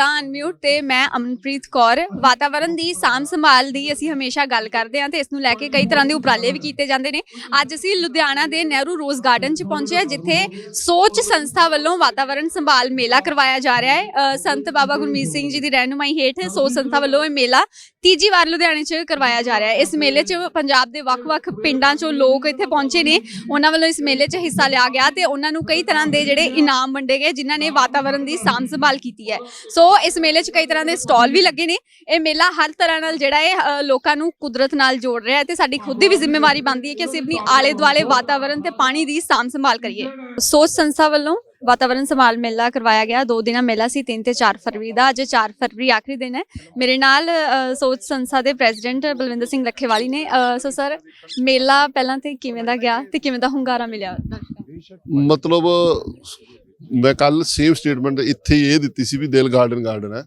ਸਤਿ ਅਨਮਿਊਟ ਤੇ ਮੈਂ ਅਮਨਪ੍ਰੀਤ ਕੌਰ ਵਾਤਾਵਰਣ ਦੀ ਸਾਂਭ ਸੰਭਾਲ ਦੀ ਅਸੀਂ ਹਮੇਸ਼ਾ ਗੱਲ ਕਰਦੇ ਹਾਂ ਤੇ ਇਸ ਨੂੰ ਲੈ ਕੇ ਕਈ ਤਰ੍ਹਾਂ ਦੇ ਉਪਰਾਲੇ ਵੀ ਕੀਤੇ ਜਾਂਦੇ ਨੇ। ਅੱਜ ਅਸੀਂ ਲੁਧਿਆਣਾ ਦੇ ਨਹਿਰੂ ਰੋਜ਼ ਗਾਰਡਨ 'ਚ ਪਹੁੰਚੇ ਹਾਂ, ਜਿੱਥੇ ਸੋਚ ਸੰਸਥਾ ਵੱਲੋਂ ਵਾਤਾਵਰਣ ਸੰਭਾਲ ਮੇਲਾ ਕਰਵਾਇਆ ਜਾ ਰਿਹਾ ਹੈ। ਸੰਤ ਬਾਬਾ ਗੁਰਮੀਤ ਸਿੰਘ ਜੀ ਦੀ ਰਹਿਨੁਮਾਈ ਹੇਠ ਸੋਚ ਸੰਸਥਾ ਵੱਲੋਂ ਇਹ ਮੇਲਾ ਤੀਜੀ ਵਾਰ ਲੁਧਿਆਣੇ 'ਚ ਕਰਵਾਇਆ ਜਾ ਰਿਹਾ ਹੈ। ਇਸ ਮੇਲੇ 'ਚ ਪੰਜਾਬ ਦੇ ਵੱਖ-ਵੱਖ ਪਿੰਡਾਂ 'ਚੋਂ ਲੋਕ ਇੱਥੇ ਪਹੁੰਚੇ ਨੇ। ਉਹਨਾਂ ਵੱਲੋਂ ਇਸ ਮੇਲੇ 'ਚ ਹਿੱਸਾ ਲਿਆ ਗਿਆ ਤੇ ਉਹਨਾਂ ਨੂੰ ਕਈ ਤਰ੍ਹਾਂ ਦੇ ਜਿਹੜੇ ਇਨਾਮ ਵੰਡੇ ਗਏ, ਜਿਨ੍ਹਾਂ ਨੇ ਵਾਤਾਵਰਣ ਦੀ ਸਾਂਭ ਸੰਭਾਲ ਕੀਤੀ ਹੈ। ਸੋ ਇਸ ਮੇਲੇ 'ਚ ਕਈ ਤਰ੍ਹਾਂ ਦੇ ਸਟਾਲ ਵੀ ਲੱਗੇ ਨੇ। ਇਹ ਮੇਲਾ ਹਰ ਤਰ੍ਹਾਂ ਨਾਲ ਜਿਹੜਾ ਹੈ ਲੋਕਾਂ ਨੂੰ ਕੁਦਰਤ ਨਾਲ ਜੋੜ ਰਿਹਾ ਹੈ ਤੇ ਸਾਡੀ ਖੁਦ ਦੀ ਵੀ ਜ਼ਿੰਮੇਵਾਰੀ ਬਣਦੀ ਹੈ ਕਿ ਅਸੀਂ ਆਪਣੀ ਆਲੇ ਦੁਆਲੇ ਵਾਤਾਵਰਣ ਤੇ ਪਾਣੀ ਦੀ ਸਾਂਭ ਸੰਭਾਲ ਕਰੀਏ। ਸੋਚ ਸੰਸਥਾ ਵੱਲੋਂ ਵਾਤਾਵਰਣ ਸੰਭਾਲ ਮੇਲਾ ਕਰਵਾਇਆ ਗਿਆ। ਦੋ ਦਿਨਾਂ ਮੇਲਾ ਸੀ 3 ਤੇ 4 ਫਰਵਰੀ ਦਾ। ਅੱਜ 4 ਫਰਵਰੀ ਆਖਰੀ ਦਿਨ ਹੈ। ਮੇਰੇ ਨਾਲ ਸੋਚ ਸੰਸਥਾ ਦੇ ਪ੍ਰੈਜ਼ੀਡੈਂਟ ਬਲਵਿੰਦਰ ਸਿੰਘ ਲੱਖੇਵਾਲੀ ਨੇ। ਸੋ ਸਰ, ਮੇਲਾ ਪਹਿਲਾਂ ਤੇ ਕਿਵੇਂ ਦਾ ਗਿਆ ਤੇ ਕਿਵੇਂ ਦਾ ਹੁੰਗਾਰਾ ਮਿਲਿਆ? ਮਤਲਬ, ਮੈਂ ਕੱਲ ਸੇਮ ਸਟੇਟਮੈਂਟ ਇੱਥੇ ਇਹ ਦਿੱਤੀ ਸੀ ਵੀ ਦਿਲ ਗਾਰਡਨ ਗਾਰਡਨ ਹੈ।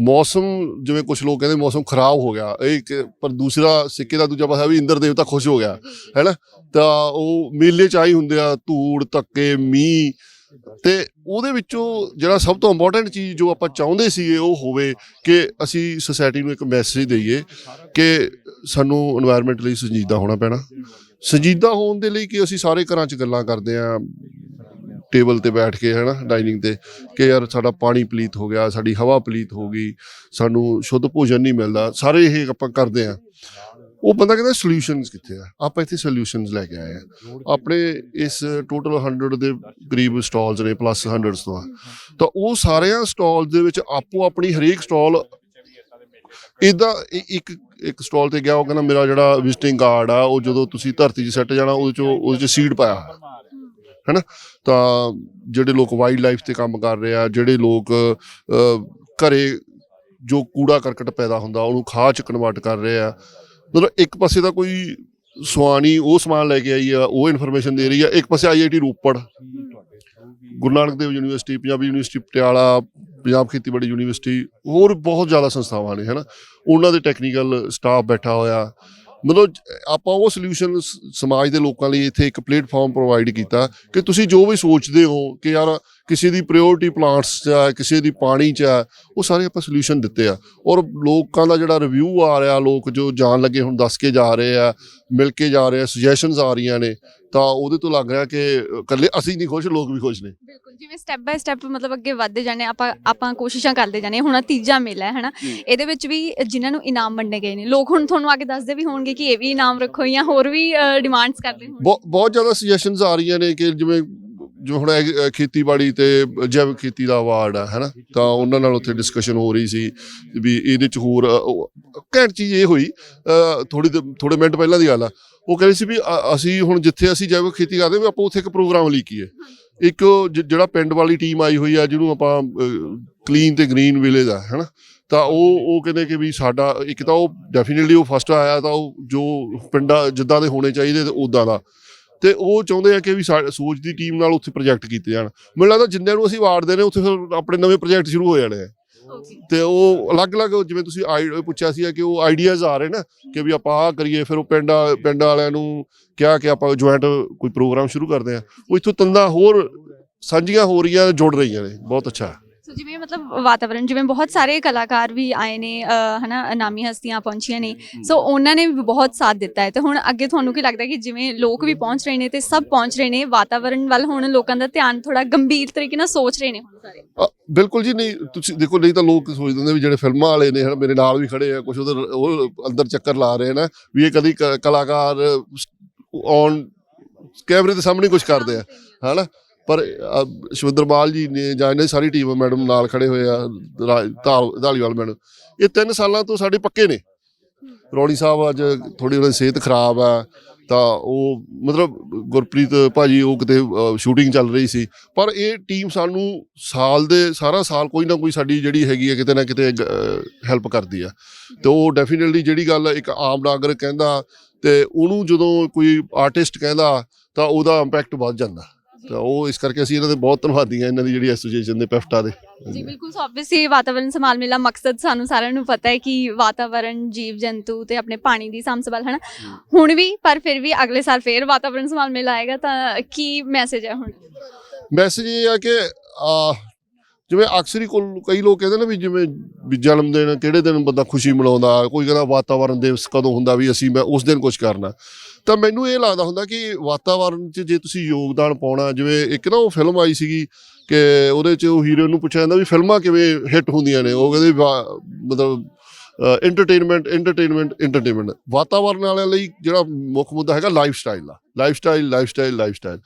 ਮੌਸਮ ਜਿਵੇਂ ਕੁਝ ਲੋਕ ਕਹਿੰਦੇ ਮੌਸਮ ਖਰਾਬ ਹੋ ਗਿਆ। ਇਹ ਇੱਕ- ਪਰ ਦੂਸਰਾ ਸਿੱਕੇ ਦਾ ਦੂਜਾ ਪਾਸਾ ਵੀ ਇੰਦਰ ਦੇਵਤਾ ਖੁਸ਼ ਹੋ ਗਿਆ ਹੈਨਾ? ਤਾਂ ਉਹ ਮੇਲੇ ਚ ਆਈ ਹੁੰਦੇ ਆ ਧੂੜ ਤੱਕੇ ਮੀਂਹ। ਤੇ ਉਹਦੇ ਵਿੱਚੋਂ ਜਿਹੜਾ ਸਭ ਤੋਂ ਇੰਪੋਰਟੈਂਟ ਚੀਜ਼ ਜੋ ਆਪਾਂ ਚਾਹੁੰਦੇ ਸੀਗੇ ਉਹ ਹੋਵੇ ਕਿ ਅਸੀਂ ਸੋਸਾਇਟੀ ਨੂੰ ਇੱਕ ਮੈਸੇਜ ਦੇਈਏ ਕਿ ਸਾਨੂੰ এনवायरमेंट ਲਈ ਸੰਜੀਦਾ ਹੋਣਾ ਪੈਣਾ। ਸੰਜੀਦਾ ਹੋਣ ਦੇ ਲਈ ਕਿ ਅਸੀਂ ਸਾਰੇ ਘਰਾਂ 'ਚ ਗੱਲਾਂ ਕਰਦੇ ਆ ਟੇਬਲ ਤੇ ਬੈਠ ਕੇ, ਹੈਨਾ, ਡਾਈਨਿੰਗ ਤੇ ਕਿ ਯਾਰ ਸਾਡਾ ਪਾਣੀ ਪਲੀਤ ਹੋ ਗਿਆ, ਸਾਡੀ ਹਵਾ ਪਲੀਤ ਹੋ ਗਈ, ਸਾਨੂੰ ਸ਼ੁੱਧ ਭੋਜਨ ਨਹੀਂ ਮਿਲਦਾ। ਸਾਰੇ ਇਹ ਆਪਾਂ ਕਰਦੇ ਆ ਉਹ ਬੰਦਾ ਕਹਿੰਦਾ ਸੋਲੂਸ਼ਨਸ ਕਿੱਥੇ ਆ? ਆਪਾਂ ਇੱਥੇ ਸੋਲੂਸ਼ਨਸ ਲੈ ਕੇ ਆਏ ਆ ਆਪਣੇ ਇਸ ਟੋਟਲ 100 ਦੇ ਕਰੀਬ ਸਟਾਲਸ ਨੇ ਪਲੱਸ 100 ਤੋਂ ਆ। ਤਾਂ ਉਹ ਸਾਰਿਆਂ ਸਟਾਲਸ ਦੇ ਵਿੱਚ ਆਪੋ ਆਪਣੀ ਹਰੇਕ ਸਟਾਲ ਇਦਾਂ ਇੱਕ ਇੱਕ ਸਟਾਲ ਤੇ ਗਿਆ, ਉਹ ਕਹਿੰਦਾ ਮੇਰਾ ਜਿਹੜਾ ਵਿਜ਼ਿਟਿੰਗ ਕਾਰਡ ਆ, ਉਹ ਜਦੋਂ ਤੁਸੀਂ ਧਰਤੀ 'ਚ ਸੱਟ ਜਾਣਾ, ਉਹਦੇ 'ਚ ਉਹਦੇ 'ਚ ਸੀਡ ਪਾਇਆ। ਹੋਇਆ ਹੈਨਾ? ਤਾਂ ਜਿਹੜੇ ਲੋਕ ਵਾਈਲਡ ਲਾਈਫ ਤੇ ਕੰਮ ਕਰ ਰਹੇ ਆ, ਜਿਹੜੇ ਲੋਕ ਘਰੇ ਜੋ ਕੂੜਾ ਕਰਕਟ ਪੈਦਾ ਹੁੰਦਾ, ਉਹਨੂੰ ਖਾਦ ਚ ਕਨਵਰਟ ਕਰ ਰਹੇ ਆ। ਮਤਲਬ ਇੱਕ ਪਾਸੇ ਤਾਂ ਕੋਈ ਸੁਆਣੀ ਉਹ ਸਮਾਨ ਲੈ ਕੇ ਆਈ ਆ, ਉਹ ਇਨਫੋਰਮੇਸ਼ਨ ਦੇ ਰਹੀ ਆ। ਇੱਕ ਪਾਸੇ IIT Ropar, Guru Nanak Dev university, Punjabi university, Patiala, Punjab ਖੇਤੀਬਾੜੀ ਯੂਨੀਵਰਸਿਟੀ, ਹੋਰ ਬਹੁਤ ਜ਼ਿਆਦਾ ਸੰਸਥਾਵਾਂ ਨੇ, ਹਨਾ? ਉਹਨਾਂ ਦੇ ਟੈਕਨੀਕਲ ਸਟਾਫ ਬੈਠਾ ਹੋਇਆ। ਮਤਲਬ, ਆਪਾਂ ਉਹ ਸੋਲੂਸ਼ਨ ਸਮਾਜ ਦੇ ਲੋਕਾਂ ਲਈ ਇੱਥੇ ਇੱਕ ਪਲੇਟਫਾਰਮ ਪ੍ਰੋਵਾਈਡ ਕੀਤਾ ਕਿ ਤੁਸੀਂ ਜੋ ਵੀ ਸੋਚਦੇ ਹੋ ਕਿ ਯਾਰ ਕਿਸੇ ਦੀ ਪ੍ਰਾਇੋਰਟੀ ਪਲਾਂਟਸ 'ਚ ਆ, ਕਿਸੇ ਦੀ ਪਾਣੀ 'ਚ ਆ, ਉਹ ਸਾਰੇ ਆਪਾਂ ਸੋਲੂਸ਼ਨ ਦਿੱਤੇ ਆ। ਔਰ ਲੋਕਾਂ ਦਾ ਜਿਹੜਾ ਰਿਵਿਊ ਆ ਰਿਹਾ, ਲੋਕ ਜੋ ਜਾਣ ਲੱਗੇ ਹੁਣ ਦੱਸ ਕੇ ਜਾ ਰਹੇ ਆ, ਮਿਲ ਕੇ ਜਾ ਰਹੇ ਆ ਸੁਜੈਸ਼ਨਸ ਆ ਰਹੀਆਂ ਨੇ ਤਾਂ ਉਹਦੇ ਤੋਂ ਲੱਗ ਰਿਹਾ ਕਿ ਇਕੱਲੇ ਅਸੀਂ ਨਹੀਂ ਖੁਸ਼ ਲੋਕ ਵੀ ਖੁਸ਼ ਨੇ। ਬਿਲਕੁਲ ਜਿਵੇਂ ਸਟੈਪ ਬਾਈ ਸਟੈਪ ਮਤਲਬ ਅੱਗੇ ਵੱਧਦੇ ਜਾਣੇ ਆਪਾਂ ਆਪਾਂ ਕੋਸ਼ਿਸ਼ਾਂ ਕਰਦੇ ਜਾਣੇ ਹੁਣ ਆਹ ਤੀਜਾ ਮੇਲਾ ਹੈ ਹਨਾ? ਇਹਦੇ ਵਿੱਚ ਵੀ ਜਿਨ੍ਹਾਂ ਨੂੰ ਇਨਾਮ ਵੰਡੇ ਗਏ ਨੇ ਲੋਕ ਹੁਣ ਤੁਹਾਨੂੰ ਆ ਕੇ ਦੱਸਦੇ ਵੀ ਹੋਣਗੇ ਕਿ ਇਹ ਵੀ ਇਨਾਮ ਰੱਖੋ ਜਾਂ ਹੋਰ ਵੀ ਡਿਮਾਂਡਸ ਕਰਦੇ ਹੋਣ ਬਹੁ- ਬਹੁਤ ਜ਼ਿਆਦਾ ਸੁਜੈਸ਼ਨਸ ਆ ਰਹੀਆਂ ਨੇ ਕਿ ਜਿਵੇਂ ਜੋ ਹੁਣ ਖੇਤੀਬਾੜੀ ਤੇ ਜੈਵਿਕ ਖੇਤੀ ਦਾ ਅਵਾਰਡ ਆ, ਹੈਨਾ? ਤਾਂ ਉਹਨਾਂ ਨਾਲ ਉੱਥੇ ਡਿਸਕਸ਼ਨ ਹੋ ਰਹੀ ਸੀ ਵੀ ਇਹਦੇ ਚ ਹੋਰ ਘੈਂਟ ਚੀਜ਼ ਇਹ ਹੋਈ ਥੋੜੀ ਥੋੜੇ ਮਿੰਟ ਪਹਿਲਾਂ ਦੀ ਗੱਲ ਆ। ਉਹ ਕਹਿੰਦੇ ਸੀ ਵੀ ਅਸੀਂ ਹੁਣ ਜਿੱਥੇ ਅਸੀਂ ਜੈਵਿਕ ਖੇਤੀ ਕਰਦੇ ਵੀ ਆਪਾਂ ਉੱਥੇ ਇੱਕ ਪ੍ਰੋਗਰਾਮ ਲਿਖੀਏ ਇੱਕ ਜਿਹੜਾ ਪਿੰਡ ਵਾਲੀ ਟੀਮ ਆਈ ਹੋਈ ਆ, ਜਿਹਨੂੰ ਆਪਾਂ ਕਲੀਨ ਤੇ ਗ੍ਰੀਨ ਵਿਲੇਜ ਆ, ਹੈਨਾ? ਤਾਂ ਉਹ ਉਹ ਕਹਿੰਦੇ ਕਿ ਵੀ ਸਾਡਾ, ਇੱਕ ਤਾਂ ਉਹ ਡੈਫੀਨਿਟਲੀ ਉਹ ਫਸਟ ਆਇਆ, ਤਾਂ ਉਹ ਜੋ ਪਿੰਡਾਂ, ਜਿੱਦਾਂ ਦੇ ਹੋਣੇ ਚਾਹੀਦੇ ਤੇ ਉਦਾਂ ਦਾ। ਤੇ ਉਹ ਚਾਹੁੰਦੇ ਆ ਕਿ ਵੀ ਸੋਚ ਦੀ ਟੀਮ ਨਾਲ ਉੱਥੇ ਪ੍ਰੋਜੈਕਟ ਕੀਤੇ ਜਾਣ। ਮੈਨੂੰ ਲੱਗਦਾ ਜਿੰਨਿਆਂ ਨੂੰ ਅਸੀਂ ਅਵਾਰਡ ਦੇਣੇ ਉੱਥੇ ਫਿਰ ਆਪਣੇ ਨਵੇਂ ਪ੍ਰੋਜੈਕਟ ਸ਼ੁਰੂ ਹੋ ਜਾਣੇ ਆ। ਤੇ ਉਹ ਅਲੱਗ-ਅਲੱਗ ਜਿਵੇਂ ਤੁਸੀਂ ਆਈ- ਪੁੱਛਿਆ ਸੀ ਕਿ ਉਹ ਆਈਡੀਆਜ਼ ਆ ਰਹੇ ਨਾ ਕਿ ਵੀ ਆਪਾਂ ਆਹ ਕਰੀਏ ਫਿਰ ਉਹ ਪਿੰਡ ਆ- ਪਿੰਡ ਵਾਲਿਆਂ ਨੂੰ ਕਿਹਾ ਕਿ ਆਪਾਂ ਜੁਆਇੰਟ ਕੋਈ ਪ੍ਰੋਗਰਾਮ ਸ਼ੁਰੂ ਕਰਦੇ ਆ। ਉਹ ਇੱਥੋਂ ਤੰਦਾਂ ਹੋਰ ਸਾਂਝੀਆਂ ਹੋ ਰਹੀਆਂ ਜੁੜ ਰਹੀਆਂ ਨੇ। ਬਹੁਤ ਅੱਛਾ। ਸੋ ਜਿਵੇਂ ਮਤਲਬ ਵਾਤਾਵਰਣ ਜਿਵੇਂ ਬਹੁਤ ਸਾਰੇ ਕਲਾਕਾਰ ਵੀ ਆਏ ਨੇ ਅਹ, ਹਨਾ ਨਾਮੀ ਹਸਤੀਆਂ ਪਹੁੰਚੀਆਂ ਨੇ। ਸੋ ਉਹਨਾਂ ਨੇ ਵੀ ਬਹੁਤ ਸਾਥ ਦਿੱਤਾ ਹੈ। ਤੇ ਹੁਣ ਅੱਗੇ ਤੁਹਾਨੂੰ ਕੀ ਲੱਗਦਾ ਕਿ ਜਿਵੇਂ ਲੋਕ ਵੀ ਪਹੁੰਚ ਰਹੇ ਨੇ ਤੇ ਸਭ ਪਹੁੰਚ ਰਹੇ ਨੇ ਵਾਤਾਵਰਣ ਵੱਲ ਹੁਣ ਲੋਕਾਂ ਦਾ ਧਿਆਨ ਥੋੜਾ ਗੰਭੀਰ ਤਰੀਕੇ ਨਾਲ ਸੋਚ ਰਹੇ ਨੇ ਹੁਣ ਸਾਰੇ। ਅ, ਬਿਲਕੁਲ ਜੀ ਨਹੀਂ ਤੁਸੀਂ ਦੇਖੋ ਨਹੀਂ ਤਾਂ ਲੋਕ ਸੋਚਦੇ ਹੁੰਦੇ ਵੀ ਜਿਹੜੇ ਫਿਲਮਾਂ ਵਾਲੇ ਨੇ ਹਨਾ ਮੇਰੇ ਨਾਲ ਵੀ ਖੜੇ ਆ ਕੁਝ ਉਧਰ ਉਹ ਅੰਦਰ ਚੱਕਰ ਲਾ ਰਹੇ ਨਾ ਵੀ ਇਹ ਕਦੀ ਕ- ਕਲਾਕਾਰ ਔਨ ਕੈਮਰੇ ਦੇ ਸਾਹਮਣੇ ਕੁਝ ਕਰਦੇ ਆ ਹਨਾ? ਪਰ ਸ਼ਵਿੰਦਰ ਸ਼ਵਿੰਦਰਪਾਲ ਜੀ ਨੇ ਜਾਂ ਇਹਨਾਂ ਦੀ ਸਾਰੀ ਟੀਮ ਮੈਡਮ ਨਾਲ ਖੜੇ ਹੋਏ ਆ, ਰਾ- ਧਾਲ- ਧਾਲੀਵਾਲ ਮੈਡਮ। ਇਹ ਤਿੰਨ ਸਾਲਾਂ ਤੋਂ ਸਾਡੇ ਪੱਕੇ ਨੇ। ਰੌਣੀ ਸਾਹਿਬ ਅੱਜ ਥੋੜੀ ਉਹਨਾਂ ਦੀ ਸਿਹਤ ਖਰਾਬ ਆ, ਤਾਂ ਉਹ ਮਤਲਬ ਗੁਰਪ੍ਰੀਤ ਭਾਜੀ ਉਹ ਕਿਤੇ ਸ਼ੂਟਿੰਗ ਚੱਲ ਰਹੀ ਸੀ। ਪਰ ਇਹ ਟੀਮ ਸਾਨੂੰ ਸਾਲ ਦੇ, ਸਾਰਾ ਸਾਲ ਕੋਈ ਨਾ ਕੋਈ ਸਾਡੀ ਜਿਹੜੀ ਹੈਗੀ ਹੈ ਕਿਤੇ ਨਾ ਕਿਤੇ ਹੈਲਪ ਕਰਦੀ ਆ। ਤੇ ਉਹ ਡੈਫੀਨਿਟਲੀ ਜਿਹੜੀ ਗੱਲ ਇੱਕ ਆਮ ਨਾਗਰਿਕ ਕਹਿੰਦਾ ਤੇ ਉਹਨੂੰ ਜਦੋਂ ਕੋਈ ਆਰਟਿਸਟ ਕਹਿੰਦਾ, ਤਾਂ ਉਹਦਾ ਇੰਪੈਕਟ ਵੱਧ ਜਾਂਦਾ। ਤਾਂ ਉਹ ਇਸ ਕਰਕੇ ਅਸੀਂ ਇਹਨਾਂ ਦੇ ਬਹੁਤ ਧੰਨਵਾਦੀ ਹਾਂ ਇਹਨਾਂ ਦੀ ਜਿਹੜੀ ਐਸੋਸੀਏਸ਼ਨ ਦੇ ਪੈਫਟਾ ਦੇ। ਜੀ ਬਿਲਕੁਲ ਸੋ ਆਬਵੀਅਸਲੀ ਵਾਤਾਵਰਣ ਸੰਭਾਲ ਮੇਲਾ ਮਕਸਦ ਸਾਨੂੰ ਸਾਰਿਆਂ ਨੂੰ ਪਤਾ ਹੈ ਕਿ ਵਾਤਾਵਰਣ ਜੀਵ ਜੰਤੂ ਤੇ ਆਪਣੇ ਪਾਣੀ ਦੀ ਸਾਂਭ ਸੰਭਾਲ ਹਨਾ? ਹੁਣ ਵੀ ਪਰ ਫਿਰ ਵੀ ਅਗਲੇ ਸਾਲ ਫੇਰ ਵਾਤਾਵਰਣ ਸੰਭਾਲ ਮੇਲਾ ਆਏਗਾ ਤਾਂ ਕੀ ਮੈਸੇਜ ਹੈ ਹੁਣ? ਮੈਸੇਜ ਇਹ ਆ ਕਿ ਆ ਜਿਵੇਂ ਅਕਸਰ ਹੀ ਕੋਲ ਕਈ ਲੋਕ ਕਹਿੰਦੇ ਨੇ ਵੀ ਜਿਵੇਂ ਵੀ ਜਨਮ ਦਿਨ ਕਿਹੜੇ ਦਿਨ ਬੰਦਾ ਖੁਸ਼ੀ ਮਨਾਉਂਦਾ, ਕੋਈ ਕਹਿੰਦਾ ਵਾਤਾਵਰਣ ਦਿਵਸ ਕਦੋਂ ਹੁੰਦਾ ਵੀ ਅਸੀਂ ਮੈਂ ਉਸ ਦਿਨ ਕੁਝ ਕਰਨਾ। ਤਾਂ ਮੈਨੂੰ ਇਹ ਲੱਗਦਾ ਹੁੰਦਾ ਕਿ ਵਾਤਾਵਰਣ 'ਚ ਜੇ ਤੁਸੀਂ ਯੋਗਦਾਨ ਪਾਉਣਾ, ਜਿਵੇਂ ਇੱਕ ਨਾ ਉਹ ਫਿਲਮ ਆਈ ਸੀਗੀ ਕਿ ਉਹਦੇ 'ਚ ਉਹ ਹੀਰੋ ਨੂੰ ਪੁੱਛਿਆ ਜਾਂਦਾ ਵੀ ਫਿਲਮਾਂ ਕਿਵੇਂ ਹਿੱਟ ਹੁੰਦੀਆਂ ਨੇ, ਉਹ ਕਹਿੰਦੇ ਵਾ- ਮਤਲਬ ਐਂਟਰਟੇਨਮੈਂਟ ਐਂਟਰਟੇਨਮੈਂਟ ਐਂਟਰਟੇਨਮੈਂਟ ਵਾਤਾਵਰਣ ਵਾਲਿਆਂ ਲਈ ਜਿਹੜਾ ਮੁੱਖ ਮੁੱਦਾ ਹੈਗਾ ਲਾਈਫ ਸਟਾਈਲ ਦਾ lifestyle lifestyle lifestyle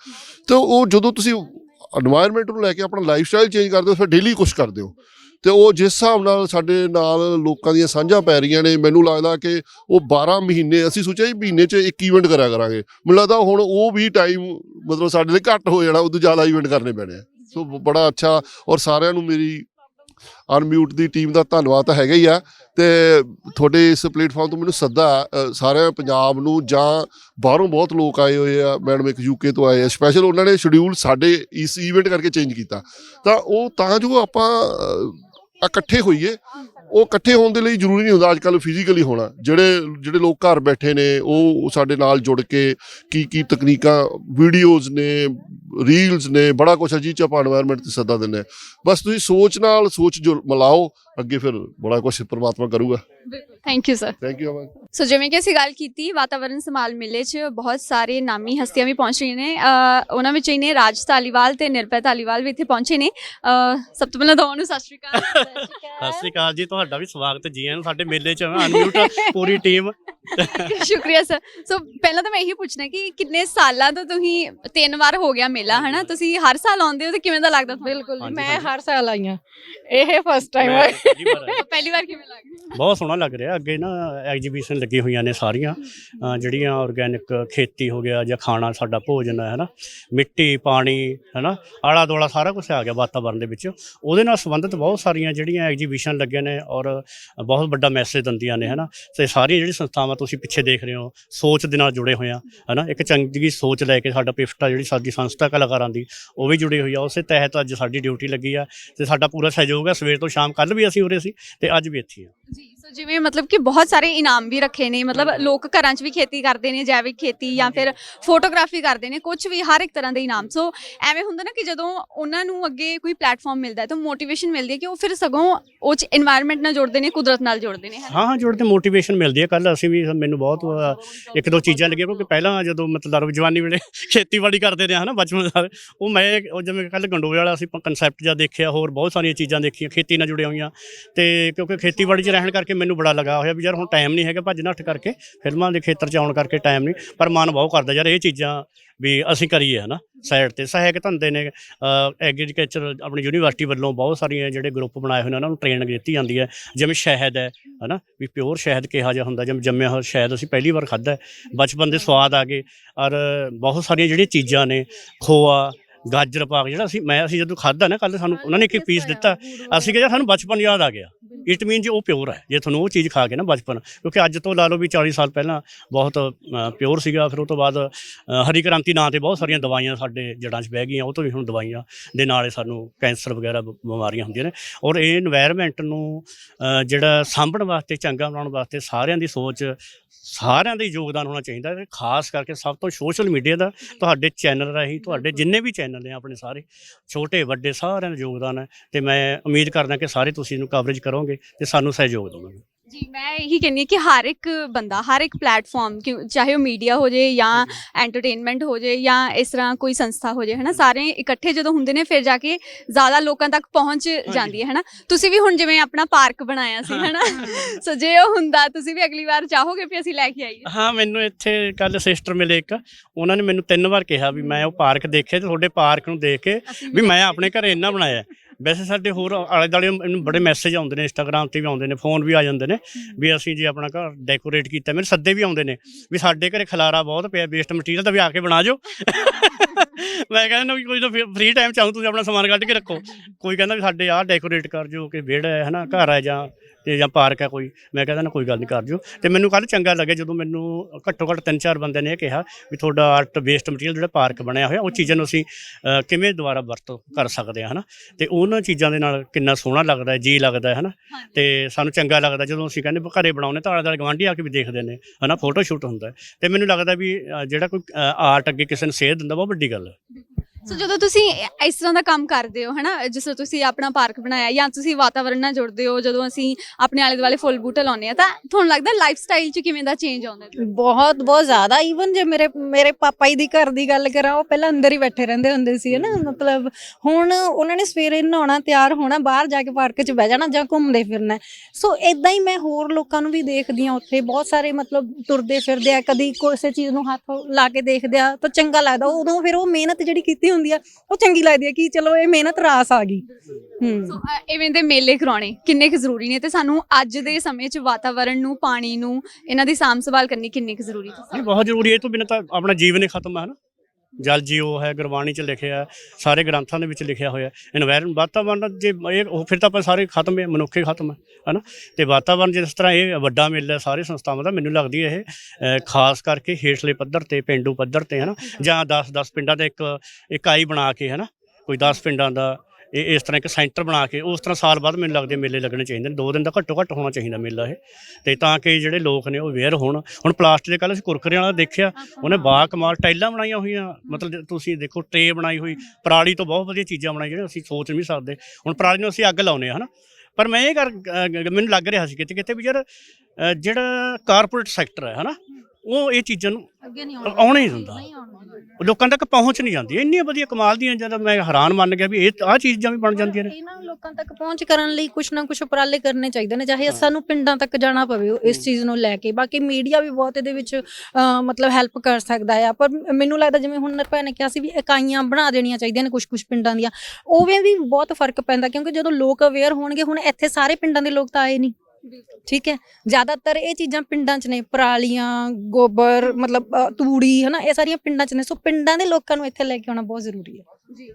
ਤਾਂ ਉਹ ਜਦੋਂ ਤੁਸੀਂ এনवायरमेंट ਨੂੰ ਲੈ ਕੇ ਆਪਣਾ ਲਾਈਫ ਸਟਾਈਲ ਚੇਂਜ ਕਰਦੇ ਹੋ ਫਿਰ ਡੇਲੀ ਕੁਝ ਕਰਦੇ ਹੋ। ਤੇ ਉਹ ਜਿਸ ਹਿਸਾਬ ਨਾਲ ਸਾਡੇ ਨਾਲ ਲੋਕਾਂ ਦੀਆਂ ਸਾਂਝਾਂ ਪੈ ਰਹੀਆਂ ਨੇ ਮੈਨੂੰ ਲੱਗਦਾ ਕਿ ਉਹ 12 ਮਹੀਨੇ ਅਸੀਂ ਸੋਚਿਆ ਜੀ ਮਹੀਨੇ 'ਚ ਇੱਕ ਇਵੈਂਟ ਕਰਿਆ ਕਰਾਂਗੇ। ਮੈਨੂੰ ਲੱਗਦਾ ਹੁਣ ਉਹ ਵੀ ਟਾਈਮ ਮਤਲਬ ਸਾਡੇ ਲਈ ਘੱਟ ਹੋ ਜਾਣਾ ਉਦੋਂ ਜ਼ਿਆਦਾ ਇਵੈਂਟ ਕਰਨੇ ਪੈਣੇ ਆ। ਸੋ ਬੜਾ ਅੱਛਾ ਔਰ ਸਾਰਿਆਂ ਨੂੰ ਮੇਰੀ ਅਨਮਿਊਟ ਦੀ ਟੀਮ ਦਾ ਧੰਨਵਾਦ ਤਾਂ ਹੈਗਾ ਹੀ ਆ। ਤੇ ਤੁਹਾਡੇ ਇਸ ਪਲੇਟਫਾਰਮ ਤੋਂ ਮੈਨੂੰ ਸੱਦਾ ਅ, ਸਾਰਿਆਂ ਪੰਜਾਬ ਨੂੰ ਜਾਂ ਬਾਹਰੋਂ ਬਹੁਤ ਲੋਕ ਆਏ ਹੋਏ ਆ ਮੈਡਮ ਇੱਕ ਯੂਕੇ ਤੋਂ ਆਏ ਆ ਸਪੈਸ਼ਲ ਉਹਨਾਂ ਨੇ ਸ਼ਡਿਊਲ ਸਾਡੇ ਇਸ ਇਵੈਂਟ ਕਰਕੇ ਚੇਂਜ ਕੀਤਾ। ਤਾਂ ਉਹ ਤਾਂ ਜੋ ਆਪਾਂ ਇਕੱਠੇ ਹੋਈਏ ਉਹ ਇਕੱਠੇ ਹੋਣ ਦੇ ਲਈ ਜ਼ਰੂਰੀ ਨਹੀਂ ਹੁੰਦਾ, ਅੱਜ ਕੱਲ੍ਹ ਫਿਜ਼ੀਕਲੀ ਹੋਣਾ। ਜਿਹੜੇ ਜਿਹੜੇ ਲੋਕ ਘਰ ਬੈਠੇ ਨੇ, ਉਹ ਸਾਡੇ ਨਾਲ ਜੁੜ ਕੇ ਕੀ ਕੀ ਤਕਨੀਕਾਂ ਵੀਡੀਓਜ਼ ਨੇ ਰੀਲਸ ਨੇ, ਬੜਾ ਕੁਝ ਅਜੀਬ ਚਪਾ এনवायरमेंट ਤੇ ਸੱਦਾ ਦਿੰਦੇ ਬਸ ਤੁਸੀਂ ਸੋਚ ਨਾਲ ਸੋਚ ਜੋ ਮਿਲਾਓ ਅੱਗੇ ਫਿਰ ਬੜਾ ਕੁਝ ਪ੍ਰਮਾਤਮਾ ਕਰੂਗਾ। Thank you sir thank you Aman so ਜਿਵੇਂ ਕਿ ਅਸੀਂ ਗੱਲ ਕੀਤੀ ਵਾਤਾਵਰਣ ਸੰਭਾਲ ਮੇਲੇ 'ਚ ਬਹੁਤ ਸਾਰੇ ਨਾਮੀ ਹਸਤੀਆਂ ਵੀ ਪਹੁੰਚ ਰਹੀਆਂ ਨੇ। ਉਹਨਾਂ ਵਿੱਚ ਹੀ ਨੇ ਰਾਜ ਧਾਲੀਵਾਲ ਤੇ ਨਿਰਭੈ ਧਾਲੀਵਾਲ ਵੀ ਇੱਥੇ ਪਹੁੰਚੇ ਨੇ। ਸਭ ਤੋਂ ਪਹਿਲਾਂ ਨੂੰ ਸਤਿ ਸ਼੍ਰੀ ਅਕਾਲ। ਸਤਿ ਸ਼੍ਰੀ ਅਕਾਲ ਜੀ ਤੁਹਾਡਾ ਵੀ ਸਵਾਗਤ ਜੀ। ਆਇਆਂ ਨੂੰ ਸਾਡੇ ਮੇਲੇ 'ਚ ਅਨਮਿਊਟ ਪੂਰੀ ਟੀਮ ਸ਼ੁਕਰੀਆ ਸਰ। ਸੋ ਪਹਿਲਾਂ ਤਾਂ ਮੈਂ ਇਹੀ ਪੁੱਛਣਾ ਕਿ ਕਿੰਨੇ ਸਾਲਾਂ ਤੋਂ ਤੁਸੀਂ ਤਿੰਨ ਵਾਰ ਹੋ ਗਿਆ ਮੇਲਾ ਹਨਾ? ਤੁਸੀਂ ਹਰ ਸਾਲ ਆਉਂਦੇ ਹੋ ਤੇ ਕਿਵੇਂ ਦਾ ਲੱਗਦਾ ਤੁਹਾਨੂੰ? ਬਿਲਕੁਲ ਹਾਂਜੀ, ਮੈਂ ਹਾਂਜੀ। ਹਰ ਸਾਲ ਆਈ ਹਾਂ। ਇਹ ਫਸਟ ਟਾਈਮ ਮੈਂ ਹੈ ਪਹਿਲੀ ਵਾਰ ਆਇਆ। ਪਹਿਲੀ ਵਾਰ ਕਿਵੇਂ ਲੱਗਦਾ ਬਹੁਤ ਸੋਹਣਾ ਲੱਗ ਰਿਹਾ। ਅੱਗੇ ਨਾ ਐਗਜੀਬਿਸ਼ਨ ਲੱਗੀ ਹੋਈਆਂ ਨੇ ਸਾਰੀਆਂ। ਅ, ਜਿਹੜੀਆਂ ਆਰਗੈਨਿਕ ਖੇਤੀ ਹੋ ਗਿਆ ਜਾਂ ਖਾਣਾ ਸਾਡਾ ਭੋਜਨ ਹੈ ਹਨਾ? ਮਿੱਟੀ ਪਾਣੀ ਹਨਾ? ਆਲਾ ਦੁਆਲਾ ਸਾਰਾ ਕੁਝ ਆ ਗਿਆ ਵਾਤਾਵਰਣ ਦੇ ਵਿੱਚ। ਉਹਦੇ ਨਾਲ ਸੰਬੰਧਿਤ ਬਹੁਤ ਸਾਰੀਆਂ ਜਿਹੜੀਆਂ ਐਗਜੀਬਿਸ਼ਨ ਲੱਗੇ ਨੇ ਔਰ ਬਹੁਤ ਵੱਡਾ ਮੈਸੇਜ ਦਿੰਦੀਆਂ ਨੇ ਹਨਾ? ਤੇ ਸਾਰੀਆਂ ਜਿਹੜੀ ਸੰਸਥਾਵਾਂ ਤੁਸੀਂ ਪਿੱਛੇ ਦੇਖ ਰਹੇ ਹੋ ਸੋਚ ਦੇ ਨਾਲ ਜੁੜੇ ਹੋਏ ਆ ਹਨਾ? ਇੱਕ ਚੰਗੀ ਸੋਚ ਲੈ ਕੇ ਸਾਡਾ ਪਿਫਟਾ ਜਿਹੜੀ ਸਾਡੀ ਸੰਸਥਾ ਕਲਾਕਾਰਾਂ ਦੀ ਉਹ ਵੀ ਜੁੜੀ ਹੋਈ ਆ। ਉਸੇ ਤਹਿਤ ਅੱਜ ਸਾਡੀ ਡਿਊਟੀ ਲੱਗੀ ਆ ਤੇ ਸਾਡਾ ਪੂਰਾ ਸਹਿਯੋਗ ਆ। ਸਵੇਰ ਤੋਂ ਸ਼ਾਮ ਕੱਲ ਵੀ ਅਸੀਂ ਉਰੇ ਸੀ ਤੇ ਅੱਜ ਵੀ ਇੱਥੇ ਆ। ਜੀ ਸੋ ਜਿਵੇਂ ਮਤਲਬ ਕਿ ਬਹੁਤ ਸਾਰੇ ਇਨਾਮ ਵੀ ਰੱਖੇ ਨੇ ਮਤਲਬ ਲੋਕ ਘਰਾਂ 'ਚ ਵੀ ਖੇਤੀ ਕਰਦੇ ਨੇ ਜੈਵਿਕ ਖੇਤੀ ਜਾਂ ਫਿਰ ਫੋਟੋਗ੍ਰਾਫੀ ਕਰਦੇ ਨੇ ਕੁਝ ਵੀ ਹਰ ਇੱਕ ਤਰ੍ਹਾਂ ਦੇ ਇਨਾਮ। ਸੋ ਐਵੇਂ ਹੁੰਦਾ ਨਾ ਕਿ ਜਦੋਂ ਉਹਨਾਂ ਨੂੰ ਅੱਗੇ ਕੋਈ ਪਲੇਟਫਾਰਮ ਮਿਲਦਾ ਹੈ ਤਾਂ ਮੋਟੀਵੇਸ਼ਨ ਮਿਲਦੀ ਹੈ ਕਿ ਉਹ ਫਿਰ ਸਗੋਂ ਉਹ 'ਚ এনवायरमेंट ਨਾਲ ਜੁੜਦੇ ਨੇ ਕੁਦਰਤ ਨਾਲ ਜੁੜਦੇ ਨੇ ਹਾਂ ਹਾਂ ਜੁੜਦੇ ਮੋਟੀਵੇਸ਼ਨ ਮਿਲਦੀ ਹੈ। ਕੱਲ ਅਸੀਂ ਵੀ ਮੈਨੂੰ ਬਹੁਤ ਇੱਕ ਦੋ ਚੀਜ਼ਾਂ ਲੱਗੀਆਂ ਕਿਉਂਕਿ ਪਹਿਲਾਂ ਜਦੋਂ ਮਤਲਬ ਜਵਾਨੀ ਵੇਲੇ ਖੇਤੀਬਾੜੀ ਕਰਦੇ ਰਹੇ ਹਨਾ ਬਚਪਨ ਦਾ ਉਹ ਮੈਂ ਉਹ ਜਿਵੇਂ ਕੱਲ ਗੰਡੋਏ ਵਾਲਾ ਅਸੀਂ ਕਨਸੈਪਟ ਜਿਹਾ ਦੇਖਿਆ ਹੋਰ ਬਹੁਤ ਸਾਰੀਆਂ ਚੀਜ਼ਾਂ ਦੇਖੀਆਂ ਖੇਤੀ ਨਾਲ ਜੁੜੀਆਂ ਹੋਈਆਂ। ਤੇ ਕਿਉਂਕਿ ਖੇਤੀਬਾੜੀ 'ਚ ਰਹਿਣ ਕਰਕੇ ਮੈਨੂੰ ਬੜਾ ਲਗਾ ਹੋਇਆ ਵੀ ਯਾਰ ਹੁਣ ਟਾਈਮ ਨਹੀਂ ਹੈਗਾ ਭੱਜ ਨੱਠ ਕਰਕੇ ਫਿਲਮਾਂ ਦੇ ਖੇਤਰ 'ਚ ਆਉਣ ਕਰਕੇ ਟਾਈਮ ਨਹੀਂ ਪਰ ਮਨ ਬਹੁਤ ਕਰਦਾ ਯਾਰ ਇਹ ਚੀਜ਼ਾਂ ਵੀ ਅਸੀਂ ਕਰੀਏ ਹਨਾ? ਸਾਈਡ ਤੇ ਸਹਾਇਕ ਧੰਦੇ ਨੇ ਐਗਰੀਕਲਚਰ ਆਪਣੀ ਯੂਨੀਵਰਸਿਟੀ ਵੱਲੋਂ ਬਹੁਤ ਸਾਰੀਆਂ ਜਿਹੜੇ ਗਰੁੱਪ ਬਣਾਏ ਹੋਏ ਨੇ ਉਹਨਾਂ ਨੂੰ ਟ੍ਰੇਨਿੰਗ ਦਿੱਤੀ ਜਾਂਦੀ ਹੈ। ਜਿਵੇਂ ਸ਼ਹਿਦ ਹੈ ਹਨਾ? ਵੀ ਪਿਓਰ ਸ਼ਹਿਦ ਕਿਹਾ ਜਿਹਾ ਹੁੰਦਾ ਜਿਵੇਂ ਜੰਮਿਆ ਹੋਇਆ ਸ਼ਹਿਦ ਅਸੀਂ ਪਹਿਲੀ ਵਾਰ ਖਾਦਾ ਬਚਪਨ ਦੇ ਸਵਾਦ ਆ ਗਏ। ਔਰ ਬਹੁਤ ਸਾਰੀਆਂ ਜਿਹੜੀਆਂ ਚੀਜ਼ਾਂ ਨੇ ਖੋਆ ਗਾਜਰ ਪਾ ਕੇ ਜਿਹੜਾ ਅਸੀਂ ਮੈਂ ਅਸੀਂ ਜਦੋਂ ਖਾਦਾ ਨਾ ਕੱਲ ਸਾਨੂੰ ਉਹਨਾਂ ਨੇ ਇੱਕ ਪੀਸ ਦਿੱਤਾ। ਅਸੀਂ ਕਿਹਾ ਸਾਨੂੰ ਬਚਪਨ ਯਾਦ ਆ ਗਿਆ। ਇਟ ਮੀਨ ਜੀ ਉਹ ਪਿਓਰ ਹੈ। ਜੇ ਤੁਹਾਨੂੰ ਉਹ ਚੀਜ਼ ਖਾ ਕੇ ਨਾ ਬਚਪਨ ਕਿਉਂਕਿ ਅੱਜ ਤੋਂ ਲਾ ਲਓ ਵੀ 40 ਸਾਲ ਪਹਿਲਾਂ ਬਹੁਤ ਪਿਓਰ ਸੀਗਾ। ਫਿਰ ਉਹ ਤੋਂ ਬਾਅਦ ਹਰੀ ਕ੍ਰਾਂਤੀ ਨਾਂ ਤੇ ਬਹੁਤ ਸਾਰੀਆਂ ਦਵਾਈਆਂ ਸਾਡੇ ਜੜਾਂ 'ਚ ਬਹਿ ਗਈਆਂ। ਉਹ ਤੋਂ ਵੀ ਹੁਣ ਦਵਾਈਆਂ ਦੇ ਨਾਲ ਸਾਨੂੰ ਕੈਂਸਰ ਵਗੈਰਾ ਬਿਮਾਰੀਆਂ ਹੁੰਦੀਆਂ ਨੇ। ਔਰ ਇਹ এনवायरमेंट ਨੂੰ ਜਿਹੜਾ ਸਾਂਭਣ ਵਾਸਤੇ ਚੰਗਾ ਬਣਾਉਣ ਵਾਸਤੇ ਸਾਰਿਆਂ ਦੀ ਸੋਚ ਸਾਰਿਆਂ ਦਾ ਯੋਗਦਾਨ ਹੋਣਾ ਚਾਹੀਦਾ। ਖਾਸ ਕਰਕੇ ਸਭ ਤੋਂ ਸੋਸ਼ਲ ਮੀਡੀਆ ਦਾ ਤੁਹਾਡੇ ਚੈਨਲ ਰਾਹੀਂ ਤੁਹਾਡੇ ਜਿੰਨੇ ਵੀ ਚੈਨਲ ਨੇ ਆਪਣੇ ਸਾਰੇ। ਛੋਟੇ, ਵੱਡੇ ਸਾਰਿਆਂ ਦਾ ਯੋਗਦਾਨ ਹੈ ਤੇ ਮੈਂ ਉਮੀਦ ਕਰਦਾ ਕਿ ਸਾਰੇ ਤੁਸੀਂ ਇਹਨੂੰ ਕਵਰੇਜ ਕਰੋਗੇ ਤੇ ਸਾਨੂੰ ਸਹਿਯੋਗ ਦਿਓਗੇ ਜੀ ਮੈਂ ਇਹੀ ਕਹਿੰਨੀ ਕਿ ਹਰ ਇੱਕ ਬੰਦਾ ਹਰ ਇੱਕ ਪਲੇਟਫਾਰਮ ਚਾਹੇ ਉਹ ਮੀਡੀਆ ਹੋ ਜੇ ਜਾਂ ਐਂਟਰਟੇਨਮੈਂਟ ਹੋ ਜੇ ਜਾਂ ਇਸ ਤਰ੍ਹਾਂ ਕੋਈ ਸੰਸਥਾ ਹੋ ਜੇ ਹਨਾ ਸਾਰੇ ਇਕੱਠੇ ਜਦੋਂ ਹੁੰਦੇ ਨੇ ਫਿਰ ਜਾ ਕੇ ਜ਼ਿਆਦਾ ਲੋਕਾਂ ਤੱਕ ਪਹੁੰਚ ਜਾਂਦੀ ਹੈ ਹਨਾ। ਤੁਸੀਂ ਵੀ ਹੁਣ ਜਿਵੇਂ ਆਪਣਾ ਪਾਰਕ ਬਣਾਇਆ ਸੀ ਹਨਾ ਸੋ ਜੇ ਉਹ ਹੁੰਦਾ ਤੁਸੀਂ ਵੀ ਅਗਲੀ ਵਾਰ ਚਾਹੋਗੇ ਵੀ ਅਸੀਂ ਲੈ ਕੇ ਆਈਏ? ਹਾਂ ਮੈਨੂੰ ਇੱਥੇ ਕੱਲ ਸਿਸਟਰ ਮਿਲੇ ਇੱਕ ਉਹਨਾਂ ਨੇ ਮੈਨੂੰ ਤਿੰਨ ਵਾਰ ਕਿਹਾ ਵੀ ਮੈਂ ਉਹ ਪਾਰਕ ਦੇਖੇ ਤੇ ਤੁਹਾਡੇ ਪਾਰਕ ਨੂੰ ਦੇਖ ਕੇ ਵੀ ਮੈਂ ਆਪਣੇ ਘਰੇ ਇੰਨਾ ਬਣਾਇਆ। ਵੈਸੇ ਸਾਡੇ ਹੋਰ ਆਲੇ ਦਾਲੇ ਮੈਨੂੰ ਬੜੇ ਮੈਸੇਜ ਆਉਂਦੇ ਨੇ ਇੰਸਟਾਗ੍ਰam ਤੇ ਵੀ ਆਉਂਦੇ ਨੇ ਫੋਨ ਵੀ ਆ ਜਾਂਦੇ ਨੇ ਵੀ ਅਸੀਂ ਜੀ ਆਪਣਾ ਘਰ ਡੈਕੋਰੇਟ ਕੀਤਾ ਮੈਨੂੰ ਸੱਦੇ ਵੀ ਆਉਂਦੇ ਨੇ ਵੀ ਸਾਡੇ ਘਰੇ ਖਲਾਰਾ ਬਹੁਤ ਪਿਆ ਵੇਸਟ ਮਟੀਰੀਅਲ ਤਾਂ ਵੀ ਆ ਕੇ ਬਣਾ ਜਾਓ ਮੈਂ ਕਹਿੰਦਾ ਵੀ ਕੋਈ ਨਾ ਫ੍ਰੀ ਟਾਈਮ ਚਾਹੂੰ ਤੁਸੀਂ ਆਪਣਾ ਸਮਾਨ ਕੱਢ ਕੇ ਰੱਖੋ। ਕੋਈ ਕਹਿੰਦਾ ਵੀ ਸਾਡੇ ਆਹ ਡੈਕੋਰੇਟ ਕਰ ਜੋ ਕਿ ਵਿਹੜਾ ਹੈ ਹਨਾ ਘਰ ਹੈ ਜਾਂ ਤੇ ਜਾਂ ਪਾਰਕ ਹੈ ਕੋਈ ਮੈਂ ਕਹਿੰਦਾ ਨਾ ਕੋਈ ਗੱਲ ਨਹੀਂ ਕਰ ਜਿਓ। ਤੇ ਮੈਨੂੰ ਕੱਲ ਚੰਗਾ ਲੱਗਿਆ ਜਦੋਂ ਮੈਨੂੰ ਘੱਟੋ ਘੱਟ ਤਿੰਨ ਚਾਰ ਬੰਦਿਆਂ ਨੇ ਇਹ ਕਿਹਾ ਵੀ ਤੁਹਾਡਾ ਆਰਟ ਵੇਸਟ ਮਟੀਰੀਅਲ ਜਿਹੜਾ ਪਾਰਕ ਬਣਿਆ ਹੋਇਆ ਉਹ ਚੀਜ਼ਾਂ ਨੂੰ ਅਸੀਂ ਕਿਵੇਂ ਦੁਬਾਰਾ ਵਰਤੋਂ ਕਰ ਸਕਦੇ ਹਾਂ ਹਨਾ? ਤੇ ਉਹਨਾਂ ਚੀਜ਼ਾਂ ਦੇ ਨਾਲ ਕਿੰਨਾ ਸੋਹਣਾ ਲੱਗਦਾ ਹੈ ਜੀ ਲੱਗਦਾ ਹੈ ਹਨਾ? ਤੇ ਸਾਨੂੰ ਚੰਗਾ ਲੱਗਦਾ ਜਦੋਂ ਅਸੀਂ ਕਹਿੰਦੇ ਘਰੇ ਬਣਾਉਨੇ ਤਾਂ ਆਲੇ ਦੁਆਲੇ ਗਵਾਂਢੀ ਆ ਕੇ ਵੀ ਦੇਖਦੇ ਨੇ ਹਨਾ? ਫੋਟੋ ਸ਼ੂਟ ਹੁੰਦਾ। ਤੇ ਮੈਨੂੰ ਲੱਗਦਾ ਵੀ ਜਿਹੜਾ ਕੋਈ ਆਰਟ ਅੱਗੇ ਕਿਸੇ ਨੂੰ ਸੇਧ ਦਿੰਦਾ ਬਹੁਤ ਵੱਡੀ ਗੱਲ ਹੈ। ਸੋ ਜਦੋਂ ਤੁਸੀਂ ਇਸ ਤਰ੍ਹਾਂ ਦਾ ਕੰਮ ਕਰਦੇ ਹੋ ਹਨਾ ਜਿਸ ਤਰ੍ਹਾਂ ਤੁਸੀਂ ਆਪਣਾ ਪਾਰਕ ਬਣਾਇਆ ਜਾਂ ਤੁਸੀਂ ਵਾਤਾਵਰਣ ਨਾਲ ਜੁੜਦੇ ਹੋ ਜਦੋਂ ਅਸੀਂ ਆਪਣੇ ਆਲੇ ਦੁਆਲੇ ਫੁੱਲ ਬੂਟੇ ਲਾਉਂਦੇ ਆ ਤਾਂ ਤੁਹਾਨੂੰ ਲੱਗਦਾ ਲਾਈਫ ਸਟਾਈਲ 'ਚ ਕਿਵੇਂ ਦਾ ਚੇਂਜ ਆਉਂਦਾ ਹੈ? ਬਹੁਤ ਬਹੁਤ ਜ਼ਿਆਦਾ ਈਵਨ ਜੇ ਮੇਰੇ ਮੇਰੇ ਪਾਪਾ ਜੀ ਦੀ ਘਰ ਦੀ ਗੱਲ ਕਰਾਂ ਉਹ ਪਹਿਲਾਂ ਅੰਦਰ ਹੀ ਬੈਠੇ ਰਹਿੰਦੇ ਹੁੰਦੇ ਸੀ ਹਨਾ ਮਤਲਬ ਹੁਣ ਉਹਨਾਂ ਨੇ ਸਵੇਰੇ ਨਹਾਉਣਾ ਤਿਆਰ ਹੋਣਾ ਬਾਹਰ ਜਾ ਕੇ ਪਾਰਕ 'ਚ ਬਹਿ ਜਾਣਾ ਜਾਂ ਘੁੰਮਦੇ ਫਿਰਨਾ। ਸੋ ਇਦਾਂ ਹੀ ਮੈਂ ਹੋਰ ਲੋਕਾਂ ਨੂੰ ਵੀ ਦੇਖਦੀ ਆ ਉੱਥੇ ਬਹੁਤ ਸਾਰੇ ਮਤਲਬ ਤੁਰਦੇ ਫਿਰਦੇ ਆ ਕਦੀ ਕਿਸੇ ਚੀਜ਼ ਨੂੰ ਹੱਥ ਲਾ ਕੇ ਦੇਖਦੇ ਆ ਤਾਂ ਚੰਗਾ ਲੱਗਦਾ ਉਦੋਂ ਫਿਰ ਉਹ ਮਿਹਨਤ ਜਿਹੜੀ ਕੀਤੀ ਹੁੰਦੀ ਆ ਉਹ ਚੰਗੀ ਲੱਗਦੀ ਆ ਕਿ ਚਲੋ ਇਹ ਮਿਹਨਤ ਰਾਸ ਆ ਗਈ। ਹੂੰ। ਸੋ ਅ, ਇਵੇਂ ਦੇ ਮੇਲੇ ਕਰਾਉਣੇ ਕਿੰਨੇ ਕੁ ਜ਼ਰੂਰੀ ਨੇ ਤੇ ਸਾਨੂੰ ਅੱਜ ਦੇ ਸਮੇਂ 'ਚ ਵਾਤਾਵਰਣ ਨੂੰ ਪਾਣੀ ਨੂੰ ਇਹਨਾਂ ਦੀ ਸਾਂਭ ਸੰਭਾਲ ਕਰਨੀ ਕਿੰਨੀ ਕੁ ਜ਼ਰੂਰੀ ਹੈ? ਇਹ ਬਹੁਤ ਜ਼ਰੂਰੀ ਹੈ ਇਹ ਤੋਂ ਬਿਨਾਂ ਤਾਂ ਆਪਣਾ ਜੀਵਨ ਹੀ ਖਤਮ ਹੈ ਨਾ ਜਲ ਜੀਓ ਹੈ, ਗੁਰਬਾਣੀ ਚ ਲਿਖਿਆ ਸਾਰੇ ਗ੍ਰੰਥਾਂ ਦੇ ਵਿੱਚ ਲਿਖਿਆ ਹੋਇਆ ਇਨਵਾਇਰਨ ਵਾਤਾਵਰਨ ਜੇ ਇਹ ਉਹ ਫਿਰ ਤਾਂ ਆਪਾਂ ਸਾਰੇ ਖਤਮ ਹੈ, ਮਨੁੱਖੇ ਖਤਮ ਹੈ, ਹਨਾ? ਤੇ ਵਾਤਾਵਰਨ ਜਿਸ ਤਰ੍ਹਾਂ ਇਹ ਵੱਡਾ ਮੇਲਾ ਹੈ, ਸਾਰੇ ਸੰਸਥਾਵਾਂ ਦਾ, ਮੈਨੂੰ ਲੱਗਦੀ ਹੈ ਇਹ ਖਾਸ ਕਰਕੇ ਹੇਠਲੇ ਪੱਧਰ ਤੇ, ਪਿੰਡੂ ਪੱਧਰ ਤੇ, ਹਨਾ? ਜਾਂ 10 10 ਪਿੰਡਾਂ ਦਾ ਇੱਕ ਇਕਾਈ ਬਣਾ ਕੇ, ਹਨਾ? ਕੋਈ 10 ਪਿੰਡਾਂ ਦਾ ਇਹ ਇਸ ਤਰ੍ਹਾਂ ਇੱਕ ਸੈਂਟਰ ਬਣਾ ਕੇ ਉਸ ਤਰ੍ਹਾਂ ਸਾਲ ਬਾਅਦ ਮੈਨੂੰ ਲੱਗਦਾ ਮੇਲੇ ਲੱਗਣੇ ਚਾਹੀਦੇ ਨੇ। ਦੋ ਦਿਨ ਦਾ ਘੱਟੋ ਘੱਟ ਹੋਣਾ ਚਾਹੀਦਾ ਮੇਲਾ ਇਹ। ਤੇ ਤਾਂ ਕਿ ਜਿਹੜੇ ਲੋਕ ਨੇ ਉਹ ਅਵੇਅਰ ਹੋਣ। ਹੁਣ ਪਲਾਸਟਿਕ ਦੇ ਕੱਲ ਅਸੀਂ ਕੁਰਕਰੇ ਵਾਲਾ ਦੇਖਿਆ ਉਹਨੇ ਬਾ ਕਮਾਲ ਟਾਈਲਾਂ ਬਣਾਈਆਂ ਹੋਈਆਂ। ਮਤਲਬ ਤੁਸੀਂ ਦੇਖੋ ਟਰੇ ਬਣਾਈ ਹੋਈ ਪਰਾਲੀ ਤੋਂ ਬਹੁਤ ਵਧੀਆ ਚੀਜ਼ਾਂ ਬਣਾਈ ਜਿਹੜੀਆਂ ਅਸੀਂ ਸੋਚ ਨਹੀਂ ਸਕਦੇ। ਹੁਣ ਪਰਾਲੀ ਨੂੰ ਅਸੀਂ ਅੱਗ ਲਾਉਨੇ ਹਨਾ। ਪਰ ਮੈਂ ਇਹ ਕਰ ਮੈਨੂੰ ਲੱਗ ਰਿਹਾ ਸੀ ਕਿਤੇ ਕਿਤੇ ਵੀ ਯਾਰ ਜਿਹੜਾ ਕਾਰਪੋਰੇਟ ਸੈਕਟਰ ਹੈ ਹਨਾ ਉਹ ਇਹ ਚੀਜ਼ਾਂ ਨੂੰ ਅੱਗੇ ਨਹੀਂ ਆਉਣਾ ਹੀ ਹੁੰਦਾ। ਲੋਕਾਂ ਤੱਕ ਪਹੁੰਚ ਨਹੀਂ ਜਾਂਦੀ। ਇੰਨੀਆਂ ਵਧੀਆ ਕਮਾਲ ਦੀਆਂ ਜਦੋਂ ਮੈਂ ਹੈਰਾਨ ਮੰਨ ਗਿਆ ਵੀ ਇਹ ਆਹ ਚੀਜ਼ਾਂ ਵੀ ਬਣ ਜਾਂਦੀਆਂ ਨੇ। ਇਹਨਾਂ ਲੋਕਾਂ ਤੱਕ ਪਹੁੰਚ ਕਰਨ ਲਈ ਕੁਝ ਨਾ ਕੁਝ ਉਪਰਾਲੇ ਕਰਨੇ ਚਾਹੀਦੇ ਨੇ ਚਾਹੇ ਸਾਨੂੰ ਪਿੰਡਾਂ ਤੱਕ ਜਾਣਾ ਪਵੇ ਇਸ ਚੀਜ਼ ਨੂੰ ਲੈ ਕੇ। ਬਾਕੀ ਮੀਡੀਆ ਵੀ ਬਹੁਤ ਇਹਦੇ ਵਿੱਚ ਮਤਲਬ ਹੈਲਪ ਕਰ ਸਕਦਾ ਆ। ਪਰ ਮੈਨੂੰ ਲੱਗਦਾ ਜਿਵੇਂ ਹੁਣ ਨਰਪਾ ਨੇ ਕਿਹਾ ਸੀ ਵੀ ਇਕਾਈਆਂ ਬਣਾ ਦੇਣੀਆਂ ਚਾਹੀਦੀਆਂ ਨੇ ਕੁਝ ਕੁਝ ਪਿੰਡਾਂ ਦੀਆਂ। ਉਹਵੇਂ ਵੀ ਬਹੁਤ ਫ਼ਰਕ ਪੈਂਦਾ ਕਿਉਂਕਿ ਜਦੋਂ ਲੋਕ ਅਵੇਅਰ ਹੋਣਗੇ ਹੁਣ ਇੱਥੇ ਸਾਰੇ ਪਿੰਡਾਂ ਦੇ ਲੋਕ ਤਾਂ ਆਏ ਨਹੀਂ। ਠੀਕ ਹੈ? ਜ਼ਿਆਦਾਤਰ ਇਹ ਚੀਜ਼ਾਂ ਪਿੰਡਾਂ 'ਚ ਨੇ ਪਰਾਲੀਆਂ ਗੋਬਰ ਮਤਲਬ ਤੂੜੀ ਹਨਾ ਇਹ ਸਾਰੀਆਂ ਪਿੰਡਾਂ 'ਚ ਨੇ। ਸੋ ਪਿੰਡਾਂ ਦੇ ਲੋਕਾਂ ਨੂੰ ਇੱਥੇ ਲੈ ਕੇ ਆਉਣਾ ਬਹੁਤ ਜ਼ਰੂਰੀ ਹੈ। ਜੀ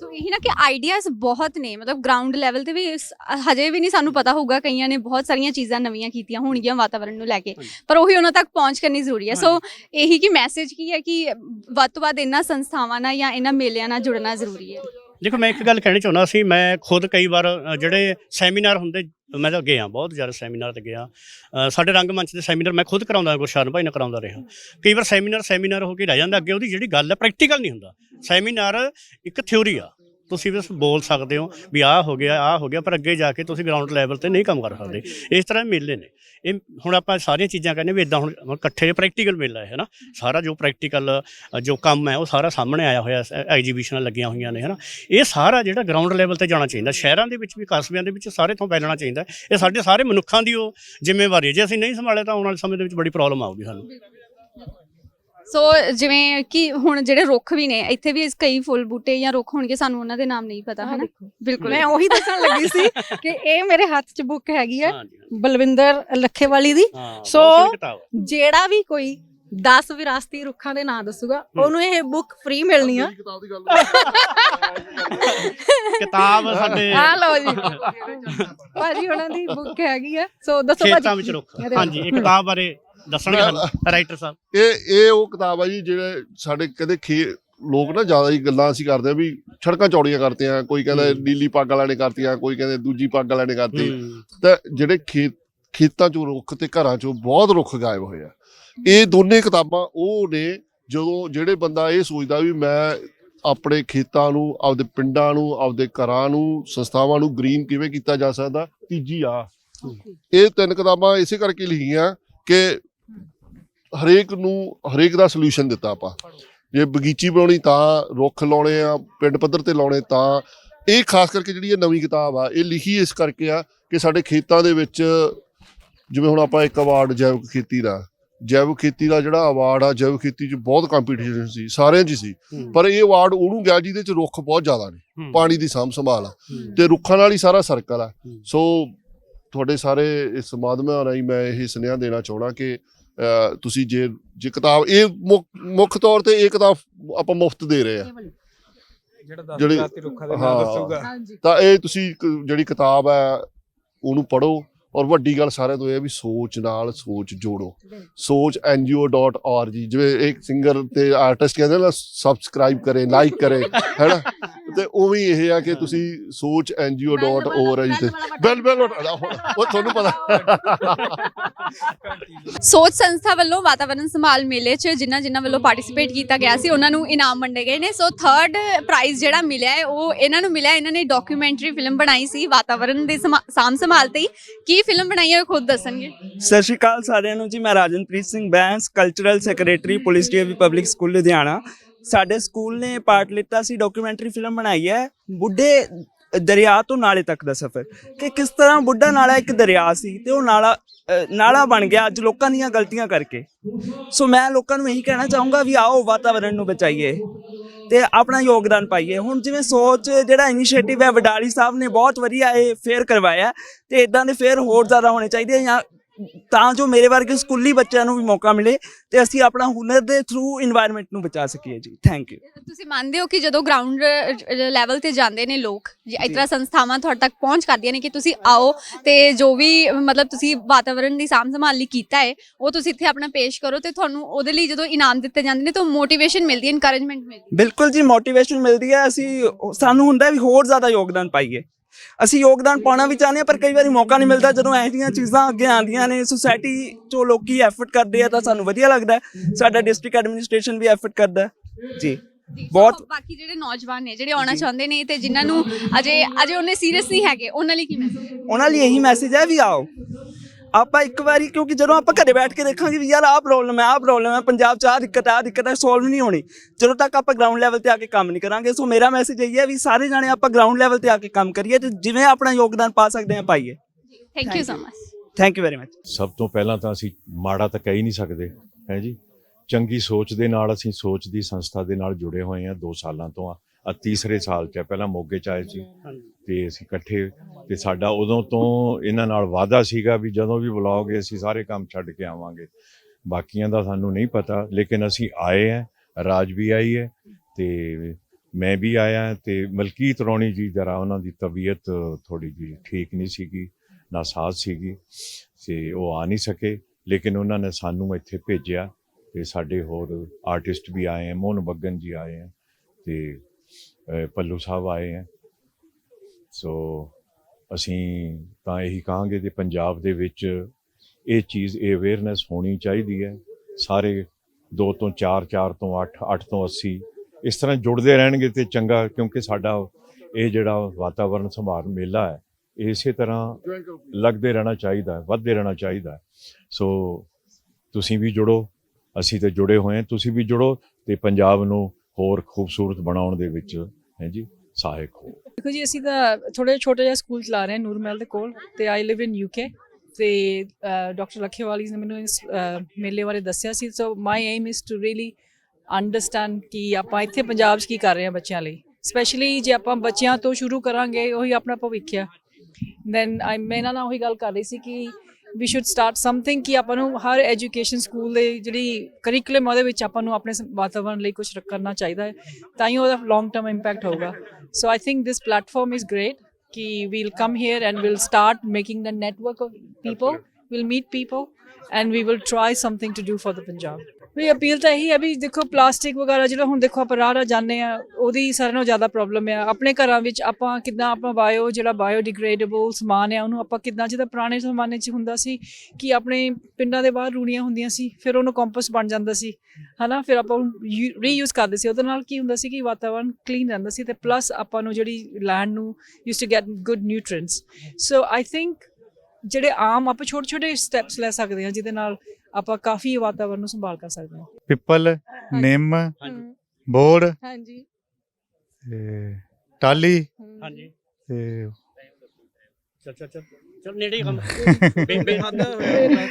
ਸੋ ਇਹੀ ਨਾ ਕਿ ਆਈਡੀਆਜ਼ ਬਹੁਤ ਨੇ ਮਤਲਬ ਗਰਾਊਂਡ ਲੈਵਲ ਤੇ ਵੀ ਇਸ- ਹਜੇ ਵੀ ਨਹੀਂ ਸਾਨੂੰ ਪਤਾ ਹੋਊਗਾ ਕਈਆਂ ਨੇ ਬਹੁਤ ਸਾਰੀਆਂ ਚੀਜ਼ਾਂ ਨਵੀਆਂ ਕੀਤੀਆਂ ਹੋਣਗੀਆਂ ਵਾਤਾਵਰਣ ਨੂੰ ਲੈ ਕੇ। ਪਰ ਉਹੀ ਉਹਨਾਂ ਤੱਕ ਪਹੁੰਚ ਕਰਨੀ ਜ਼ਰੂਰੀ ਹੈ। ਸੋ ਇਹੀ ਕਿ ਮੈਸੇਜ ਕੀ ਹੈ ਕਿ ਵੱਧ ਤੋਂ ਵੱਧ ਇਹਨਾਂ ਸੰਸਥਾਵਾਂ ਨਾਲ ਜਾਂ ਇਹਨਾਂ ਮੇਲਿਆਂ ਨਾਲ ਜੁੜਨਾ ਜ਼ਰੂਰੀ ਹੈ। ਦੇਖੋ ਮੈਂ ਇੱਕ ਗੱਲ ਕਹਿਣੀ ਚਾਹੁੰਦਾ ਸੀ। ਮੈਂ ਖੁਦ ਕਈ ਵਾਰ ਅ, ਜਿਹੜੇ ਸੈਮੀਨਾਰ ਹੁੰਦੇ ਮੈਂ ਤਾਂ ਗਿਆ ਬਹੁਤ ਜ਼ਿਆਦਾ ਸੈਮੀਨਾਰ ਤੇ ਗਿਆ। ਅ, ਸਾਡੇ ਰੰਗਮੰਚ ਦੇ ਸੈਮੀਨਾਰ ਮੈਂ ਖੁਦ ਕਰਾਉਂਦਾ ਗੁਰਸ਼ਰਨ ਭਾਈ ਨਾਲ ਕਰਾਉਂਦਾ ਰਿਹਾ। ਕਈ ਵਾਰ ਸੈਮੀਨਾਰ ਸੈਮੀਨਾਰ ਹੋ ਕੇ ਰਹਿ ਜਾਂਦਾ ਅੱਗੇ ਉਹਦੀ ਜਿਹੜੀ ਗੱਲ ਹੈ ਪ੍ਰੈਕਟੀਕਲ ਨਹੀਂ ਹੁੰਦਾ। ਸੈਮੀਨਾਰ ਇੱਕ ਥਿਉਰੀ ਆ। ਤੁਸੀਂ ਬਸ ਬੋਲ ਸਕਦੇ ਹੋ ਵੀ ਆਹ ਹੋ ਗਿਆ, ਆਹ ਹੋ ਗਿਆ, ਪਰ ਅੱਗੇ ਜਾ ਕੇ ਤੁਸੀਂ ਗਰਾਊਂਡ ਲੈਵਲ ਤੇ ਨਹੀਂ ਕੰਮ ਕਰ ਸਕਦੇ। ਇਸ ਤਰ੍ਹਾਂ ਮੇਲੇ ਨੇ। ਇਹ ਹੁਣ ਆਪਾਂ ਸਾਰੀਆਂ ਚੀਜ਼ਾਂ ਕਹਿੰਦੇ ਵੀ ਇਦਾਂ ਹੁਣ ਇਕੱਠੇ ਪ੍ਰੈਕਟੀਕਲ ਮੇਲਾ ਹੈ ਨਾ ਸਾਰਾ ਜੋ ਪ੍ਰੈਕਟੀਕਲ ਜੋ ਕੰਮ ਹੈ, ਉਹ ਸਾਰਾ ਸਾਹਮਣੇ ਆਇਆ ਹੋਇਆ ਐਗਜੀਬਿਸ਼ਨਾਂ ਲੱਗੀਆਂ ਹੋਈਆਂ ਨੇ, ਹਨਾ? ਇਹ ਸਾਰਾ ਜਿਹੜਾ ਗਰਾਊਂਡ ਲੈਵਲ ਤੇ ਜਾਣਾ ਚਾਹੀਦਾ, ਸ਼ਹਿਰਾਂ ਦੇ ਵਿੱਚ ਵੀ, ਕਸਬਿਆਂ ਦੇ ਵਿੱਚ ਸਾਰੇ ਤੋਂ ਫੈਲਣਾ ਚਾਹੀਦਾ। ਇਹ ਸਾਡੇ ਸਾਰੇ ਮਨੁੱਖਾਂ ਦੀ ਉਹ ਜ਼ਿੰਮੇਵਾਰੀ ਹੈ। ਜੇ ਅਸੀਂ ਨਹੀਂ ਸੰਭਾਲਿਆ ਤਾਂ ਆਉਣ ਵਾਲੇ ਸਮੇਂ ਦੇ ਵਿੱਚ ਬੜੀ ਪ੍ਰੋਬਲਮ ਆਊਗੀ ਸਾਨੂੰ। ਸੋ ਜਿਵੇਂ ਕਿ ਹੁਣ ਜਿਹੜੇ ਰੁੱਖ ਵੀ ਨੇ ਇੱਥੇ ਵੀ ਕਈ ਫੁੱਲ ਬੂਟੇ ਜਾਂ ਰੁੱਖ ਹੋਣਗੇ ਸਾਨੂੰ ਉਹਨਾਂ ਦੇ ਨਾਮ ਨਹੀਂ ਪਤਾ ਹਨਾ? ਬਿਲਕੁਲ। ਮੈਂ ਉਹੀ ਦੱਸਣ ਲੱਗੀ ਸੀ ਕਿ ਇਹ ਮੇਰੇ ਹੱਥ 'ਚ ਬੁੱਕ ਹੈਗੀ ਹੈ ਬਲਵਿੰਦਰ ਲੱਖੇਵਾਲੀ ਦੀ। ਸੋ-। ਜਿਹੜਾ ਵੀ ਕੋਈ 10 ਵਿਰਾਸਤੀ ਰੁੱਖਾਂ ਦੇ ਨਾਂ ਦੱਸੂਗਾ ਉਹਨੂੰ ਇਹ ਬੁੱਕ ਫ੍ਰੀ ਮਿਲਣੀ ਆ। ਕਿਤਾਬ ਸਾਡੇ ਆ ਲਓ ਜੀ। ਭਾਜੀ ਉਹਨਾਂ ਦੀ ਬੁੱਕ ਹੈਗੀ ਆ। ਸੋ ਦੱਸੋ ਖੇਤਾਂ ਭਾਜੀ। ਵਿੱਚ ਰੁੱਖ। ਇਹਦੇ ਹਾਂਜੀ ਇਹ ਕਿਤਾਬ ਬਾਰੇ ਦੱਸਣਗੇ ਸਾਨੂੰ ਰਾਈਟਰ ਸਾਹਿਬ। ਇਹ ਇਹ ਉਹ ਕਿਤਾਬ ਆ ਜੀ ਜਿਹੜੇ ਸਾਡੇ ਕਦੇ ਖੇ ਲੋਕ ਨਾ ਜ਼ਿਆਦਾ ਹੀ ਗੱਲਾਂ ਅਸੀਂ ਕਰਦੇ ਆ ਵੀ ਸੜਕਾਂ ਚੌੜੀਆਂ ਕਰਤੇ ਆ ਕੋਈ ਕਹਿੰਦਾ। ਨੀਲੀ ਪੱਗ ਵਾਲਿਆਂ ਨੇ ਕਰਤੀਆਂ ਕੋਈ ਕਹਿੰਦੇ ਦੂਜੀ ਪੱਗ ਵਾਲਿਆਂ ਨੇ ਕਰਤੀ। ਤਾਂ ਜਿਹੜੇ ਖੇਤ ਖੇਤਾਂ ਚੋਂ ਰੁੱਖ ਤੇ ਘਰਾਂ ਚੋਂ ਬਹੁਤ ਰੁੱਖ ਗਾਇਬ ਹੋਏ ਆ। ਇਹ ਦੋਨੇ ਕਿਤਾਬਾਂ ਉਹ ਨੇ ਜਦੋਂ ਜਿਹੜੇ ਬੰਦਾ ਇਹ ਸੋਚਦਾ ਵੀ ਮੈਂ ਆਪਣੇ ਖੇਤਾਂ ਨੂੰ ਆਪਦੇ ਪਿੰਡਾਂ ਨੂੰ ਆਪਦੇ ਘਰਾਂ ਨੂੰ ਸੰਸਥਾਵਾਂ ਨੂੰ ਗ੍ਰੀਨ ਕਿਵੇਂ ਕੀਤਾ ਜਾ ਸਕਦਾ ਤੀਜੀ ਆ। ਇਹ ਤਿੰਨ ਕਿਤਾਬਾਂ ਇਸੇ ਕਰਕੇ ਲਿਖੀਆਂ ਕਿ ਹਰੇਕ ਨੂੰ ਹਰੇਕ ਦਾ ਸੋਲੂਸ਼ਨ ਦਿੱਤਾ ਆਪਾਂ ਜੇ ਬਗੀਚੀ ਬਣਾਉਣੀ ਤਾਂ ਰੁੱਖ ਲਾਉਣੇ ਆ ਪਿੰਡ ਪੱਧਰ ਤੇ ਲਾਉਣੇ ਤਾਂ ਇਹ ਖਾਸ ਕਰਕੇ ਜਿਹੜੀ ਇਹ ਨਵੀਂ ਕਿਤਾਬ ਆ ਇਹ ਲਿਖੀ ਇਸ ਕਰਕੇ ਆ ਕਿ ਸਾਡੇ ਖੇਤਾਂ ਦੇ ਵਿੱਚ ਜਿਵੇਂ ਹੁਣ ਆਪਾਂ ਇੱਕ ਅਵਾਰਡ ਜੈਵਿਕ ਖੇਤੀ ਦਾ ਜੈਵਿਕ ਖੇਤੀ ਦਾ ਜਿਹੜਾ ਅਵਾਰਡ ਆ ਜੈਵਿਕ ਖੇਤੀ 'ਚ ਬਹੁਤ ਕੰਪੀਟੀਸ਼ਨ ਸੀ ਸਾਰਿਆਂ 'ਚ ਸੀ। ਪਰ ਇਹ ਅਵਾਰਡ ਉਹਨੂੰ ਗਿਆ ਜਿਹਦੇ 'ਚ ਰੁੱਖ ਬਹੁਤ ਜ਼ਿਆਦਾ ਨੇ। ਪਾਣੀ ਦੀ ਸਾਂਭ ਸੰਭਾਲ ਆ। ਤੇ ਰੁੱਖਾਂ ਨਾਲ ਹੀ ਸਾਰਾ ਸਰਕਲ ਆ। ਸੋ ਤੁਹਾਡੇ ਸਾਰੇ ਇਸ ਸਮਾਗਮਾਂ ਰਾਹੀਂ ਮੈਂ ਇਹ ਸੁਨੇਹਾ ਦੇਣਾ ਚਾਹਣਾ ਕਿ ਤੁਸੀਂ ਜੇ ਜੇ ਕਿਤਾਬ ਇਹ ਮੁੱਖ- ਤੌਰ ਤੇ ਇਹ ਕਿਤਾਬ ਆਪਾਂ ਮੁਫਤ ਦੇ ਰਹੇ ਆ। ਜਿਹੜਾ 10 ਜਿਹੜੀ- ਰਾਤੀ ਰੁੱਖਾਂ ਦੇ ਹਾਂ। ਨਾਂ ਦੱਸੂਗਾ ਤਾਂ ਇਹ ਤੁਸੀਂ ਜਿਹੜੀ ਕਿਤਾਬ ਹੈ ਉਹਨੂੰ ਪੜ੍ਹੋ ਔਰ ਵੱਡੀ ਗੱਲ ਸਾਰਿਆਂ ਤੋਂ ਇਹ ਹੈ ਵੀ ਸੋਚ ਨਾਲ ਸੋਚ ਜੋੜੋ। ਸੋਚ ngo.org ਜਿਵੇਂ ਇੱਕ ਸਿੰਗਰ ਤੇ ਆਰਟਿਸਟ ਕਹਿੰਦੇ ਨਾ ਸਬਸਕ੍ਰਾਈਬ ਕਰੇ ਲਾਈਕ ਕਰੇ ਹੈਨਾ ਤੇ ਉਵੇਂ ਹੀ ਇਹ ਆ ਕਿ ਤੁਸੀਂ ਸੋਚ.ngo.org ਤੇ ਬੈਲ ਬੈਲ ਉਹ ਤੁਹਾਨੂੰ ਪਤਾ। ਸੋਚ ਸੰਸਥਾ ਵੱਲੋਂ ਵਾਤਾਵਰਣ ਸੰਭਾਲ ਮੇਲੇ 'ਚ ਜਿਨ੍ਹਾਂ ਜਿਨ੍ਹਾਂ ਵੱਲੋਂ ਪਾਰਟਿਸਿਪੇਟ ਕੀਤਾ ਗਿਆ ਸੀ ਉਹਨਾਂ ਨੂੰ ਇਨਾਮ ਵੰਡੇ ਗਏ ਨੇ। ਸੋ ਥਰਡ ਪ੍ਰਾਈਜ਼ ਜਿਹੜਾ ਮਿਲਿਆ ਹੈ ਉਹ ਇਹਨਾਂ ਨੂੰ ਮਿਲਿਆ। ਇਹਨਾਂ ਨੇ ਡਾਕੂਮੈਂਟਰੀ ਫਿਲਮ ਬਣਾਈ ਸੀ ਵਾਤਾਵਰਣ ਦੇ ਸਮਾ- ਸਾਂਭ ਸੰਭਾਲ ਤੇ। ਕੀ ਫਿਲਮ ਬਣਾਈ ਹੈ ਉਹ ਖੁਦ ਦੱਸਣਗੇ? ਸਤਿ ਸ਼੍ਰੀ ਅਕਾਲ ਸਾਰਿਆਂ ਨੂੰ ਜੀ ਮੈਂ Rajanpreet Singh Bains cultural secretary police DAV public school Ludhiana. ਸਾਡੇ ਸਕੂਲ ਨੇ ਪਾਰਟ ਲਿੱਤਾ ਸੀ ਡਾਕੂਮੈਂਟਰੀ ਫਿਲਮ ਬਣਾਈ ਹੈ, ਬੁੱਢੇ ਦਰਿਆ ਤੋਂ ਨਾਲੇ ਤੱਕ ਦਾ ਸਫ਼ਰ। ਕਿ ਕਿਸ ਤਰ੍ਹਾਂ ਬੁੱਢਾ ਨਾਲਾ ਇੱਕ ਦਰਿਆ ਸੀ ਤੇ ਉਹ ਨਾਲਾ ਨਾਲਾ ਬਣ ਗਿਆ ਅੱਜ ਲੋਕਾਂ ਦੀਆਂ ਗਲਤੀਆਂ ਕਰਕੇ। ਸੋ ਮੈਂ ਲੋਕਾਂ ਨੂੰ ਇਹੀ ਕਹਿਣਾ ਚਾਹੂੰਗਾ ਵੀ ਆਓ ਵਾਤਾਵਰਣ ਨੂੰ ਬਚਾਈਏ ਤੇ ਆਪਣਾ ਯੋਗਦਾਨ ਪਾਈਏ। ਹੁਣ ਜਿਵੇਂ ਸੋਚ, ਜਿਹੜਾ ਇਨੀਸ਼ੀਏਟਿਵ ਹੈ, ਵਡਾਲੀ ਸਾਹਿਬ ਨੇ ਬਹੁਤ ਵਧੀਆ ਇਹ ਫੇਅਰ ਕਰਵਾਇਆ ਤੇ ਇਦਾਂ ਦੇ ਫੇਅਰ ਹੋਰ ਜ਼ਿਆਦਾ ਹੋਣੇ ਚਾਹੀਦੇ ਆ ਜਾਂ ਤਾਂ ਜੋ ਮੇਰੇ ਵਰਗੇ ਸਕੂਲੀ ਬੱਚਿਆਂ ਨੂੰ ਵੀ ਮੌਕਾ ਮਿਲੇ ਤੇ ਅਸੀਂ ਆਪਣਾ ਹੁਨਰ ਦੇ ਥਰੂ এনवायरमेंट ਨੂੰ ਬਚਾ ਸਕੀਏ ਜੀ। ਥੈਂਕ ਯੂ ਤੁਸੀਂ ਮੰਨਦੇ ਹੋ ਕਿ ਜਦੋਂ ਗਰਾਊਂਡ ਲੈਵਲ ਤੇ ਜਾਂਦੇ ਨੇ ਲੋਕ ਇਸ ਤਰ੍ਹਾਂ ਸੰਸਥਾਵਾਂ ਤੁਹਾਡੇ ਤੱਕ ਪਹੁੰਚ ਕਰਦੀਆਂ ਨੇ ਕਿ ਤੁਸੀਂ ਆਓ ਤੇ ਜੋ ਵੀ ਮਤਲਬ ਤੁਸੀਂ ਵਾਤਾਵਰਣ ਦੀ ਸਾਂਭ ਸੰਭਾਲ ਲਈ ਕੀਤਾ ਹੈ ਉਹ ਤੁਸੀਂ ਇੱਥੇ ਆਪਣਾ ਪੇਸ਼ ਕਰੋ ਤੇ ਤੁਹਾਨੂੰ ਉਹਦੇ ਲਈ ਜਦੋਂ ਇਨਾਮ ਦਿੱਤੇ ਜਾਂਦੇ ਨੇ ਤਾਂ ਮੋਟੀਵੇਸ਼ਨ ਮਿਲਦੀ ਹੈ ਇਨਕਰੇਜਮੈਂਟ ਮਿਲਦੀ ਬਿਲਕੁਲ ਜੀ ਮੋਟੀਵੇਸ਼ਨ ਮਿਲਦੀ ਹੈ। ਅਸੀਂ ਸਾਨੂੰ ਹੁੰਦਾ ਵੀ ਹੋਰ ਜ਼ਿਆਦਾ ਯੋਗਦਾਨ ਪਾਈਏ। ਅਸੀਂ ਯੋਗਦਾਨ ਪਾਉਣਾ ਵੀ ਚਾਹੁੰਦੇ ਹਾਂ ਪਰ ਕਈ ਵਾਰੀ ਮੌਕਾ ਨਹੀਂ ਮਿਲਦਾ ਜਦੋਂ ਜਿਹੀਆਂ ਚੀਜ਼ਾਂ ਅੱਗੇ ਆਉਂਦੀਆਂ ਨੇ ਸੁਸਾਇਟੀ ਚੋਂ ਲੋਕੀ ਐਫਰਟ ਕਰਦੇ ਆ ਤਾਂ ਸਾਨੂੰ ਵਧੀਆ ਲੱਗਦਾ। ਸਾਡਾ ਡਿਸਟ੍ਰਿਕਟ ਐਡਮਿਨਿਸਟ੍ਰੇਸ਼ਨ ਵੀ ਐਫਰਟ ਕਰਦਾ। ਜੀ ਬਹੁਤ ਬਾਕੀ ਜਿਹੜੇ ਨੌਜਵਾਨ ਨੇ ਜਿਹੜੇ ਆਉਣਾ ਚਾਹੁੰਦੇ ਨੇ ਤੇ ਜਿਨ੍ਹਾਂ ਨੂੰ ਅਜੇ ਅਜੇ ਉਹਨੇ ਸੀਰੀਅਸ ਨਹੀਂ ਹੈਗੇ ਉਹਨਾਂ ਲਈ ਕੀ ਮੈਸੇਜ ਉਹਨਾਂ ਲਈ ਇਹੀ ਮੈਸੇਜ ਹੈ ਵੀ ਆਓ ਆਪਾਂ ਇੱਕ ਵਾਰੀ ਕਿਉਂਕਿ ਜਦੋਂ ਆਪਾਂ ਘਰੇ ਬੈਠ ਕੇ ਦੇਖਾਂਗੇ ਵੀ ਯਾਰ ਆਹ ਪ੍ਰੋਬਲਮ ਹੈ ਆਹ ਪ੍ਰੋਬਲਮ ਹੈ ਪੰਜਾਬ 'ਚ ਆਹ ਦਿੱਕਤ ਹੈ ਆਹ ਦਿੱਕਤ ਹੈ ਸੋਲਵ ਨਹੀਂ ਹੋਣੀ। ਜਦੋਂ ਤੱਕ ਆਪਾਂ ਗਰਾਊਂਡ ਲੈਵਲ ਤੇ ਆ ਕੇ ਕੰਮ ਨਹੀਂ ਕਰਾਂਗੇ ਸੋ ਮੇਰਾ ਮੈਸੇਜ ਇਹ ਹੈ ਵੀ ਸਾਰੇ ਜਾਣੇ ਆਪਾਂ ਗਰਾਊਂਡ ਲੈਵਲ ਤੇ ਆ ਕੇ ਕੰਮ ਕਰੀਏ ਤੇ ਜਿਵੇਂ ਆਪਣਾ ਯੋਗਦਾਨ ਪਾ ਸਕਦੇ ਹਾਂ ਪਾਈਏ। Thank you so much thank you very much ਸਭ ਤੋਂ ਪਹਿਲਾਂ ਤਾਂ ਅਸੀਂ ਮਾੜਾ ਤਾਂ ਕਹਿ ਨਹੀਂ ਸਕਦੇ ਹੈ ਜੀ? ਚੰਗੀ ਸੋਚ ਦੇ ਨਾਲ ਅਸੀਂ ਸੋਚ ਦੀ ਸੰਸਥਾ ਦੇ ਨਾਲ ਜੁੜੇ ਹੋਏ ਹਾਂ 2 ਸਾਲਾਂ ਤੋਂ ਆ। ਆਹ ਤੀਸਰੇ ਸਾਲ ਚ ਹੈ ਪਹਿਲਾਂ ਮੋਗੇ ਚ ਆਏ ਸੀ। ਤੇ ਅਸੀਂ ਇਕੱਠੇ ਤੇ ਸਾਡਾ ਉਦੋਂ ਤੋਂ ਇਹਨਾਂ ਨਾਲ ਵਾਅਦਾ ਸੀਗਾ ਵੀ ਜਦੋਂ ਵੀ ਬੁਲਾਓਗੇ ਅਸੀਂ ਸਾਰੇ ਕੰਮ ਛੱਡ ਕੇ ਆਵਾਂਗੇ। ਬਾਕੀਆਂ ਦਾ ਸਾਨੂੰ ਨਹੀਂ ਪਤਾ ਲੇਕਿਨ ਅਸੀਂ ਆਏ ਆ ਰਾਜ ਵੀ ਆਈ ਹੈ ਤੇ ਮੈਂ ਵੀ ਆਇਆ ਤੇ ਮਲਕੀਤ ਰੌਣੀ ਜੀ ਜਰਾ ਉਹਨਾਂ ਦੀ ਤਬੀਅਤ ਥੋੜੀ ਜੀ ਠੀਕ ਨਹੀਂ ਸੀਗੀ ਨਾਸਾਜ਼ ਸੀਗੀ ਤੇ ਉਹ ਆ ਨਹੀਂ ਸਕੇ। ਲੇਕਿਨ ਉਹਨਾਂ ਨੇ ਸਾਨੂੰ ਇੱਥੇ ਭੇਜਿਆ ਤੇ ਸਾਡੇ ਹੋਰ ਆਰਟਿਸਟ ਵੀ ਆਏ ਹੈ ਮੋਹਨ ਬੱਗਨ ਜੀ ਆਏ ਹੈ ਤੇ ਪੱਲੂ ਸਾਹਿਬ ਆਏ ਹੈ ਸੋ ਅਸੀਂ ਤਾਂ ਇਹੀ ਕਹਾਂਗੇ ਕਿ ਪੰਜਾਬ ਦੇ ਵਿੱਚ ਇਹ ਚੀਜ਼, ਇਹ ਅਵੇਅਰਨੈਸ ਹੋਣੀ ਚਾਹੀਦੀ ਹੈ। ਸਾਰੇ 2 ਤੋਂ 4 4 ਤੋਂ 8 8 ਤੋਂ 80 ਇਸ ਤਰ੍ਹਾਂ ਜੁੜਦੇ ਰਹਿਣਗੇ ਤੇ ਚੰਗਾ, ਕਿਉਂਕਿ ਸਾਡਾ ਇਹ ਜਿਹੜਾ ਵਾਤਾਵਰਣ ਸੰਭਾਲ ਮੇਲਾ ਹੈ ਇਹ ਇਸੇ ਤਰ੍ਹਾਂ ਲੱਗਦੇ ਰਹਿਣਾ ਚਾਹੀਦਾ ਹੈ, ਵੱਧਦੇ ਰਹਿਣਾ ਚਾਹੀਦਾ ਹੈ। ਸੋ ਤੁਸੀਂ ਵੀ ਜੁੜੋ, ਅਸੀਂ ਤੇ ਜੁੜੇ ਹੋਏ ਹਾਂ। ਤੁਸੀਂ ਵੀ ਜੁੜੋ ਤੇ ਪੰਜਾਬ ਨੂੰ ਹੋਰ ਖੂਬਸੂਰਤ ਬਣਾਉਣ ਦੇ ਵਿੱਚ ਹੈ ਜੀ, ਸਹਾਇਕ ਹੋ। ਦੇਖੋ ਜੀ, ਅਸੀਂ ਤਾਂ ਥੋੜੇ ਛੋਟਾ ਜਿਹਾ ਸਕੂਲ ਚਲਾ ਰਹੇ ਹਾਂ ਨੂਰਮਹਿਲ ਦੇ ਕੋਲ ਤੇ ਆਈ ਲਿਵ ਇਨ ਯੂਕੇ ਤੇ ਡਾਕਟਰ ਲੱਖੇਵਾਲੀ ਨੇ ਮੈਨੂੰ ਇਸ ਮੇਲੇ ਬਾਰੇ ਦੱਸਿਆ ਸੀ। So my aim is to really understand ਕਿ ਆਪਾਂ ਇੱਥੇ ਪੰਜਾਬ 'ਚ ਕੀ ਕਰ ਰਹੇ ਹਾਂ ਬੱਚਿਆਂ ਲਈ। ਸਪੈਸ਼ਲੀ ਜੇ ਆਪਾਂ ਬੱਚਿਆਂ ਤੋਂ ਸ਼ੁਰੂ ਕਰਾਂਗੇ, ਉਹੀ ਆਪਣਾ ਭਵਿੱਖ ਆ। ਦੈਨ ਆਈ ਮੈਂ ਇਹਨਾਂ ਨਾਲ ਉਹੀ ਗੱਲ ਕਰ ਰਹੀ ਸੀ ਕਿ ਵੀ ਸ਼ੁੱਡ ਸਟਾਰਟ ਸਮਥਿੰਗ ਕਿ ਆਪਾਂ ਨੂੰ ਹਰ ਐਜੂਕੇਸ਼ਨ ਸਕੂਲ ਦੇ ਜਿਹੜੀ ਕਰਿਕੂਲਮ ਉਹਦੇ ਵਿੱਚ ਆਪਾਂ ਨੂੰ ਆਪਣੇ ਸ- ਵਾਤਾਵਰਣ ਲਈ ਕੁਝ ਕਰਨਾ ਚਾਹੀਦਾ ਹੈ, ਤਾਂ ਹੀ ਉਹਦਾ ਲੌਂਗ ਟਰਮ ਇੰਪੈਕਟ ਹੋਊਗਾ। So I think this platform is great ਕਿ we'll come here and we'll start making the network of people we'll meet people and we will try something to do for the punjab. ਵੀ appeal ਤਾਂ ਇਹੀ ਹੈ ਵੀ ਦੇਖੋ plastic ਵਗੈਰਾ ਜਿਹੜਾ ਹੁਣ ਦੇਖੋ ਆਪਾਂ ਰਾਹ ਰਾਹ ਜਾਂਦੇ ਆ ਉਹਦੀ ਸਾਰਿਆਂ ਨਾਲੋਂ ਜ਼ਿਆਦਾ ਪ੍ਰੋਬਲਮ ਆ ਆਪਣੇ ਘਰਾਂ ਵਿੱਚ ਆਪਾਂ ਕਿੱਦਾਂ ਆਪਾਂ ਬਾਇਓ ਜਿਹੜਾ ਬਾਇਓ ਡਿਗਰੇਡੇਬਲ ਸਮਾਨ ਆ ਉਹਨੂੰ ਆਪਾਂ ਕਿੱਦਾਂ ਜਿਹਦਾ ਪੁਰਾਣੇ ਜ਼ਮਾਨੇ 'ਚ ਹੁੰਦਾ ਸੀ ਕਿ ਆਪਣੇ ਪਿੰਡਾਂ ਦੇ ਬਾਹਰ ਰੂੜੀਆਂ ਹੁੰਦੀਆਂ ਸੀ ਫਿਰ ਉਹਨੂੰ ਕੰਪੋਸਟ ਬਣ ਜਾਂਦਾ ਸੀ ਹਨਾ ਫਿਰ ਆਪਾਂ ਰੀਯੂਜ਼ ਕਰਦੇ ਸੀ ਉਹਦੇ ਨਾਲ ਕੀ ਹੁੰਦਾ ਸੀ ਕਿ ਵਾਤਾਵਰਣ ਕਲੀਨ ਰਹਿੰਦਾ ਸੀ ਤੇ ਪਲੱਸ ਆਪਾਂ ਨੂੰ ਜਿਹੜੀ ਲੈਂਡ ਨੂੰ use to get good nutrients so I think ਜਿਹੜੇ ਆਮ ਆਪਾਂ ਛੋਟੇ ਛੋਟੇ ਸਟੈਪਸ ਲੈ ਸਕਦੇ ਹਾਂ ਜਿਹਦੇ ਨਾਲ ਆਪਾਂ ਕਾਫੀ ਵਾਤਾਵਰਣ ਨੂੰ ਸੰਭਾਲ ਕਰ ਸਕਦੇ ਹਾਂ। ਪਿੱਪਲ ਨਿੰਮ ਹਾਂਜੀ। ਬੋੜ ਹਾਂਜੀ। ਤੇ ਟਾਲੀ ਹਾਂਜੀ। ਤੇ ਚੱਲ ਚੱਲ ਚੱਲ। ਚੱਲ ਨੇੜੇ ਹੀ ਕੰਮ। ਬੇਬੇ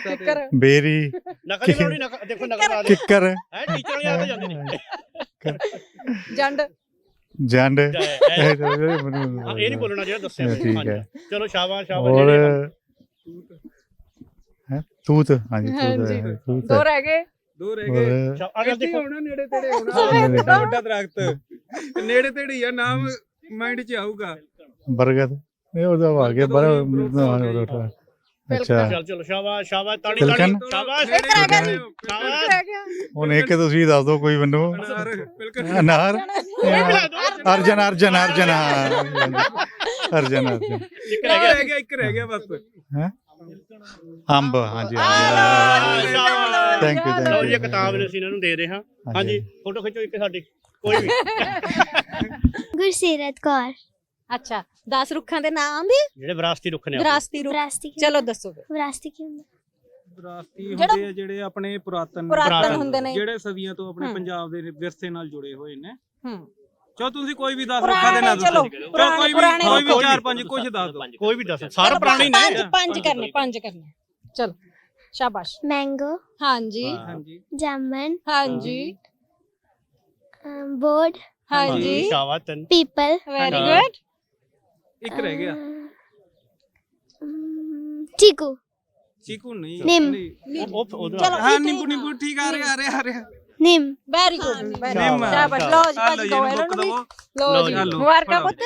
ਕਿੱਕਰ। ਬੇਰੀ ਨਕਲ ਨਹੀਂ ਬਣਾਉਣੀ ਨਕਲ ਦੇਖੋ ਨਕਲ ਆ ਕਿੱਕਰ। ਹੈ ਟੀਚਰ ਵਾਲੇ ਆ ਕੇ ਜਾਂਦੇ ਨੇ ਜੰਡ। ਜੰਡ। ਇਹ ਨਹੀਂ ਬੋਲਣਾ ਜਿਹੜਾ ਦੱਸਿਆ ਠੀਕ। ਹੈ। ਚਲੋ ਸ਼ਾਬਾਸ਼ ਸ਼ਾਬਾਸ਼। ਹੈ? ਤੂਤ? ਹਾਂਜੀ ਤੂਤ ਹਾਂਜੀ। ਹੈ, ਤੂਤ ਦੋ ਰਹਿ ਗਏ। ਦੋ ਰਹਿ ਗਏ। ਜਾ ਇੱਥੇ ਦੇਖੋ। ਹੋਣਾ ਨੇੜੇ ਤੇੜੇ ਹੋਣਾ। ਨੇੜੇ ਵੱਡਾ ਵੱਡਾ ਦਰਖਤ। ਨੇੜੇ ਤੇੜੇ ਹੀ ਆ ਨਾਮ ਮਾਈਂਡ 'ਚ ਆਊਗਾ। ਬਰਗਦ? ਇਹ ਉਹਦਾ ਆ ਗਿਆ ਬਰ ਅੱਛਾ। ਚੱਲ ਚਲੋ ਸ਼ਾਬਾਸ਼ ਸ਼ਾਬਾਸ਼ ਤਾੜੀ ਤਿਲਕਣ? ਤਾੜੀ ਸ਼ਾਬਾਸ਼। ਨੇੜੇ ਰਹਿ ਗਿਆ ਨੇੜੇ। ਸ਼ਾਬਾਸ਼ ਰਹਿ ਗਿਆ। ਹੁਣ ਇੱਕ ਤੁਸੀਂ ਦੱਸ ਦਿਓ ਕੋਈ ਮੈਨੂੰ। ਅਨਾਰ ਬਿਲਕੁਲ ਅਰਜਨ ਅਰਜਨ ਅਰਜਨ ਹਾਂ। ਅਰਜਨ ਅਰਜਨ। ਇੱਕ ਇੱਕ ਰਹਿ ਗਿਆ ਰਹਿ ਗਿਆ ਇੱਕ ਰਹਿ ਗਿਆ ਬਸ। ਅੰਬ ਹਾਂਜੀ ਹਾਂਜੀ। ਥੈਂਕ ਯੂ ਲਓ ਥੈਂਕ ਜੀ ਯੂ ਇਹ ਕਿਤਾਬ ਨੇ ਅਸੀਂ ਇਹਨਾਂ ਨੂੰ ਦੇ ਰਹੇ ਹਾਂ। ਹਾਂਜੀ। ਫੋਟੋ ਖਿੱਚੋ ਇੱਕ ਸਾਡੀ ਕੋਈ ਵੀ। ਗੁਰਸੀਰਤ ਕੌਰ। ਅੱਛਾ 10 ਰੁੱਖਾਂ ਦੇ ਨਾਮ ਵੀ? ਜਿਹੜੇ ਵਿਰਾਸਤੀ ਰੁੱਖ ਨੇ ਆਪਣੇ। ਵਿਰਾਸਤੀ ਰੁੱਖ। ਵਿਰਾਸਤੀ ਕੀ? ਚਲੋ ਦੱਸੋ ਫਿਰ। ਵਿਰਾਸਤੀ ਕੀ ਹੁੰਦਾ? ਵਿਰਾਸਤੀ ਜਿਹੜਾ- ਹੁੰਦੇ ਆ ਜਿਹੜੇ ਆਪਣੇ ਪੁਰਾਤਨ ਪੁਰਾਤਨ ਹੁੰਦੇ ਨੇ। ਜਿਹੜੇ ਸਦੀਆਂ ਤੋਂ ਆਪਣੇ। ਪੰਜਾਬ ਦੇ ਵਿਰਸੇ ਨਾਲ ਜੁੜੇ ਹੋਏ ਨੇ। ਹੂੰ। ਚਲੋ ਤੁਸੀਂ ਕੋਈ ਵੀ 10 ਰੁੱਖਾਂ ਦੇ ਪੁਰਾਣੇ ਨਾਮ ਚਲੋ ਦੱਸੋ ਪੁਰਾਣੇ ਕੋਈ ਵੀ ਪੁਰਾਣੇ ਕੋਈ ਵੀ ਕੋਈ ਚਾਰ ਵੀ। ਪੰਜ ਕੁਝ ਦੱਸ ਦਿਓ। ਕੋਈ ਵੀ ਦੱਸ ਸਾਰੇ ਪੁਰਾਣੇ ਨੇ। ਪੰਜ ਪੰਜ ਕਰਨੇ ਪੰਜ ਕਰਨੇ। ਚਲੋ ਸ਼ਾਬਾਸ਼। ਮੈਂਗੋ ਹਾਂਜੀ। ਹਾਂਜੀ। ਜਾਮਨ ਹਾਂਜੀ। ਬੋਰਡ ਹਾਂਜੀ। ਸ਼ਾਬਾਸ਼ ਤੈਨੂੰ। ਪੀਪਲ ਵੈਰੀ ਹਾਂ। ਗੁੱਡ ਇੱਕ ਰਹਿ ਗਿਆ। ਚੀਕੂ। ਚੀਕੂ ਨਹੀਂ। ਨਿੰਮ। ਨਹੀਂ। ਉਹ ਉਹ- ਉਹਦੇ ਚਲੋ ਹਾਂ ਇੱਕ- ਨਿੰਬੂ ਨਿੰਬੂ ਠੀਕ ਆ ਰਿਹਾ ਆ ਰਿਹਾ ਆ ਰਿਹਾ। ਨਿੰਮ ਵੈਰੀ ਗੁੱਡ ਨਿੰਮ। ਸ਼ਾਬਾਸ਼ ਲਓ ਜੀ ਭਾਜੀ ਦੋ ਇਹਨੂੰ ਨੂੰ ਵੀ ਲਓ ਜੀ ਮੁਬਾਰਕਾਂ। ਪੁੱਤ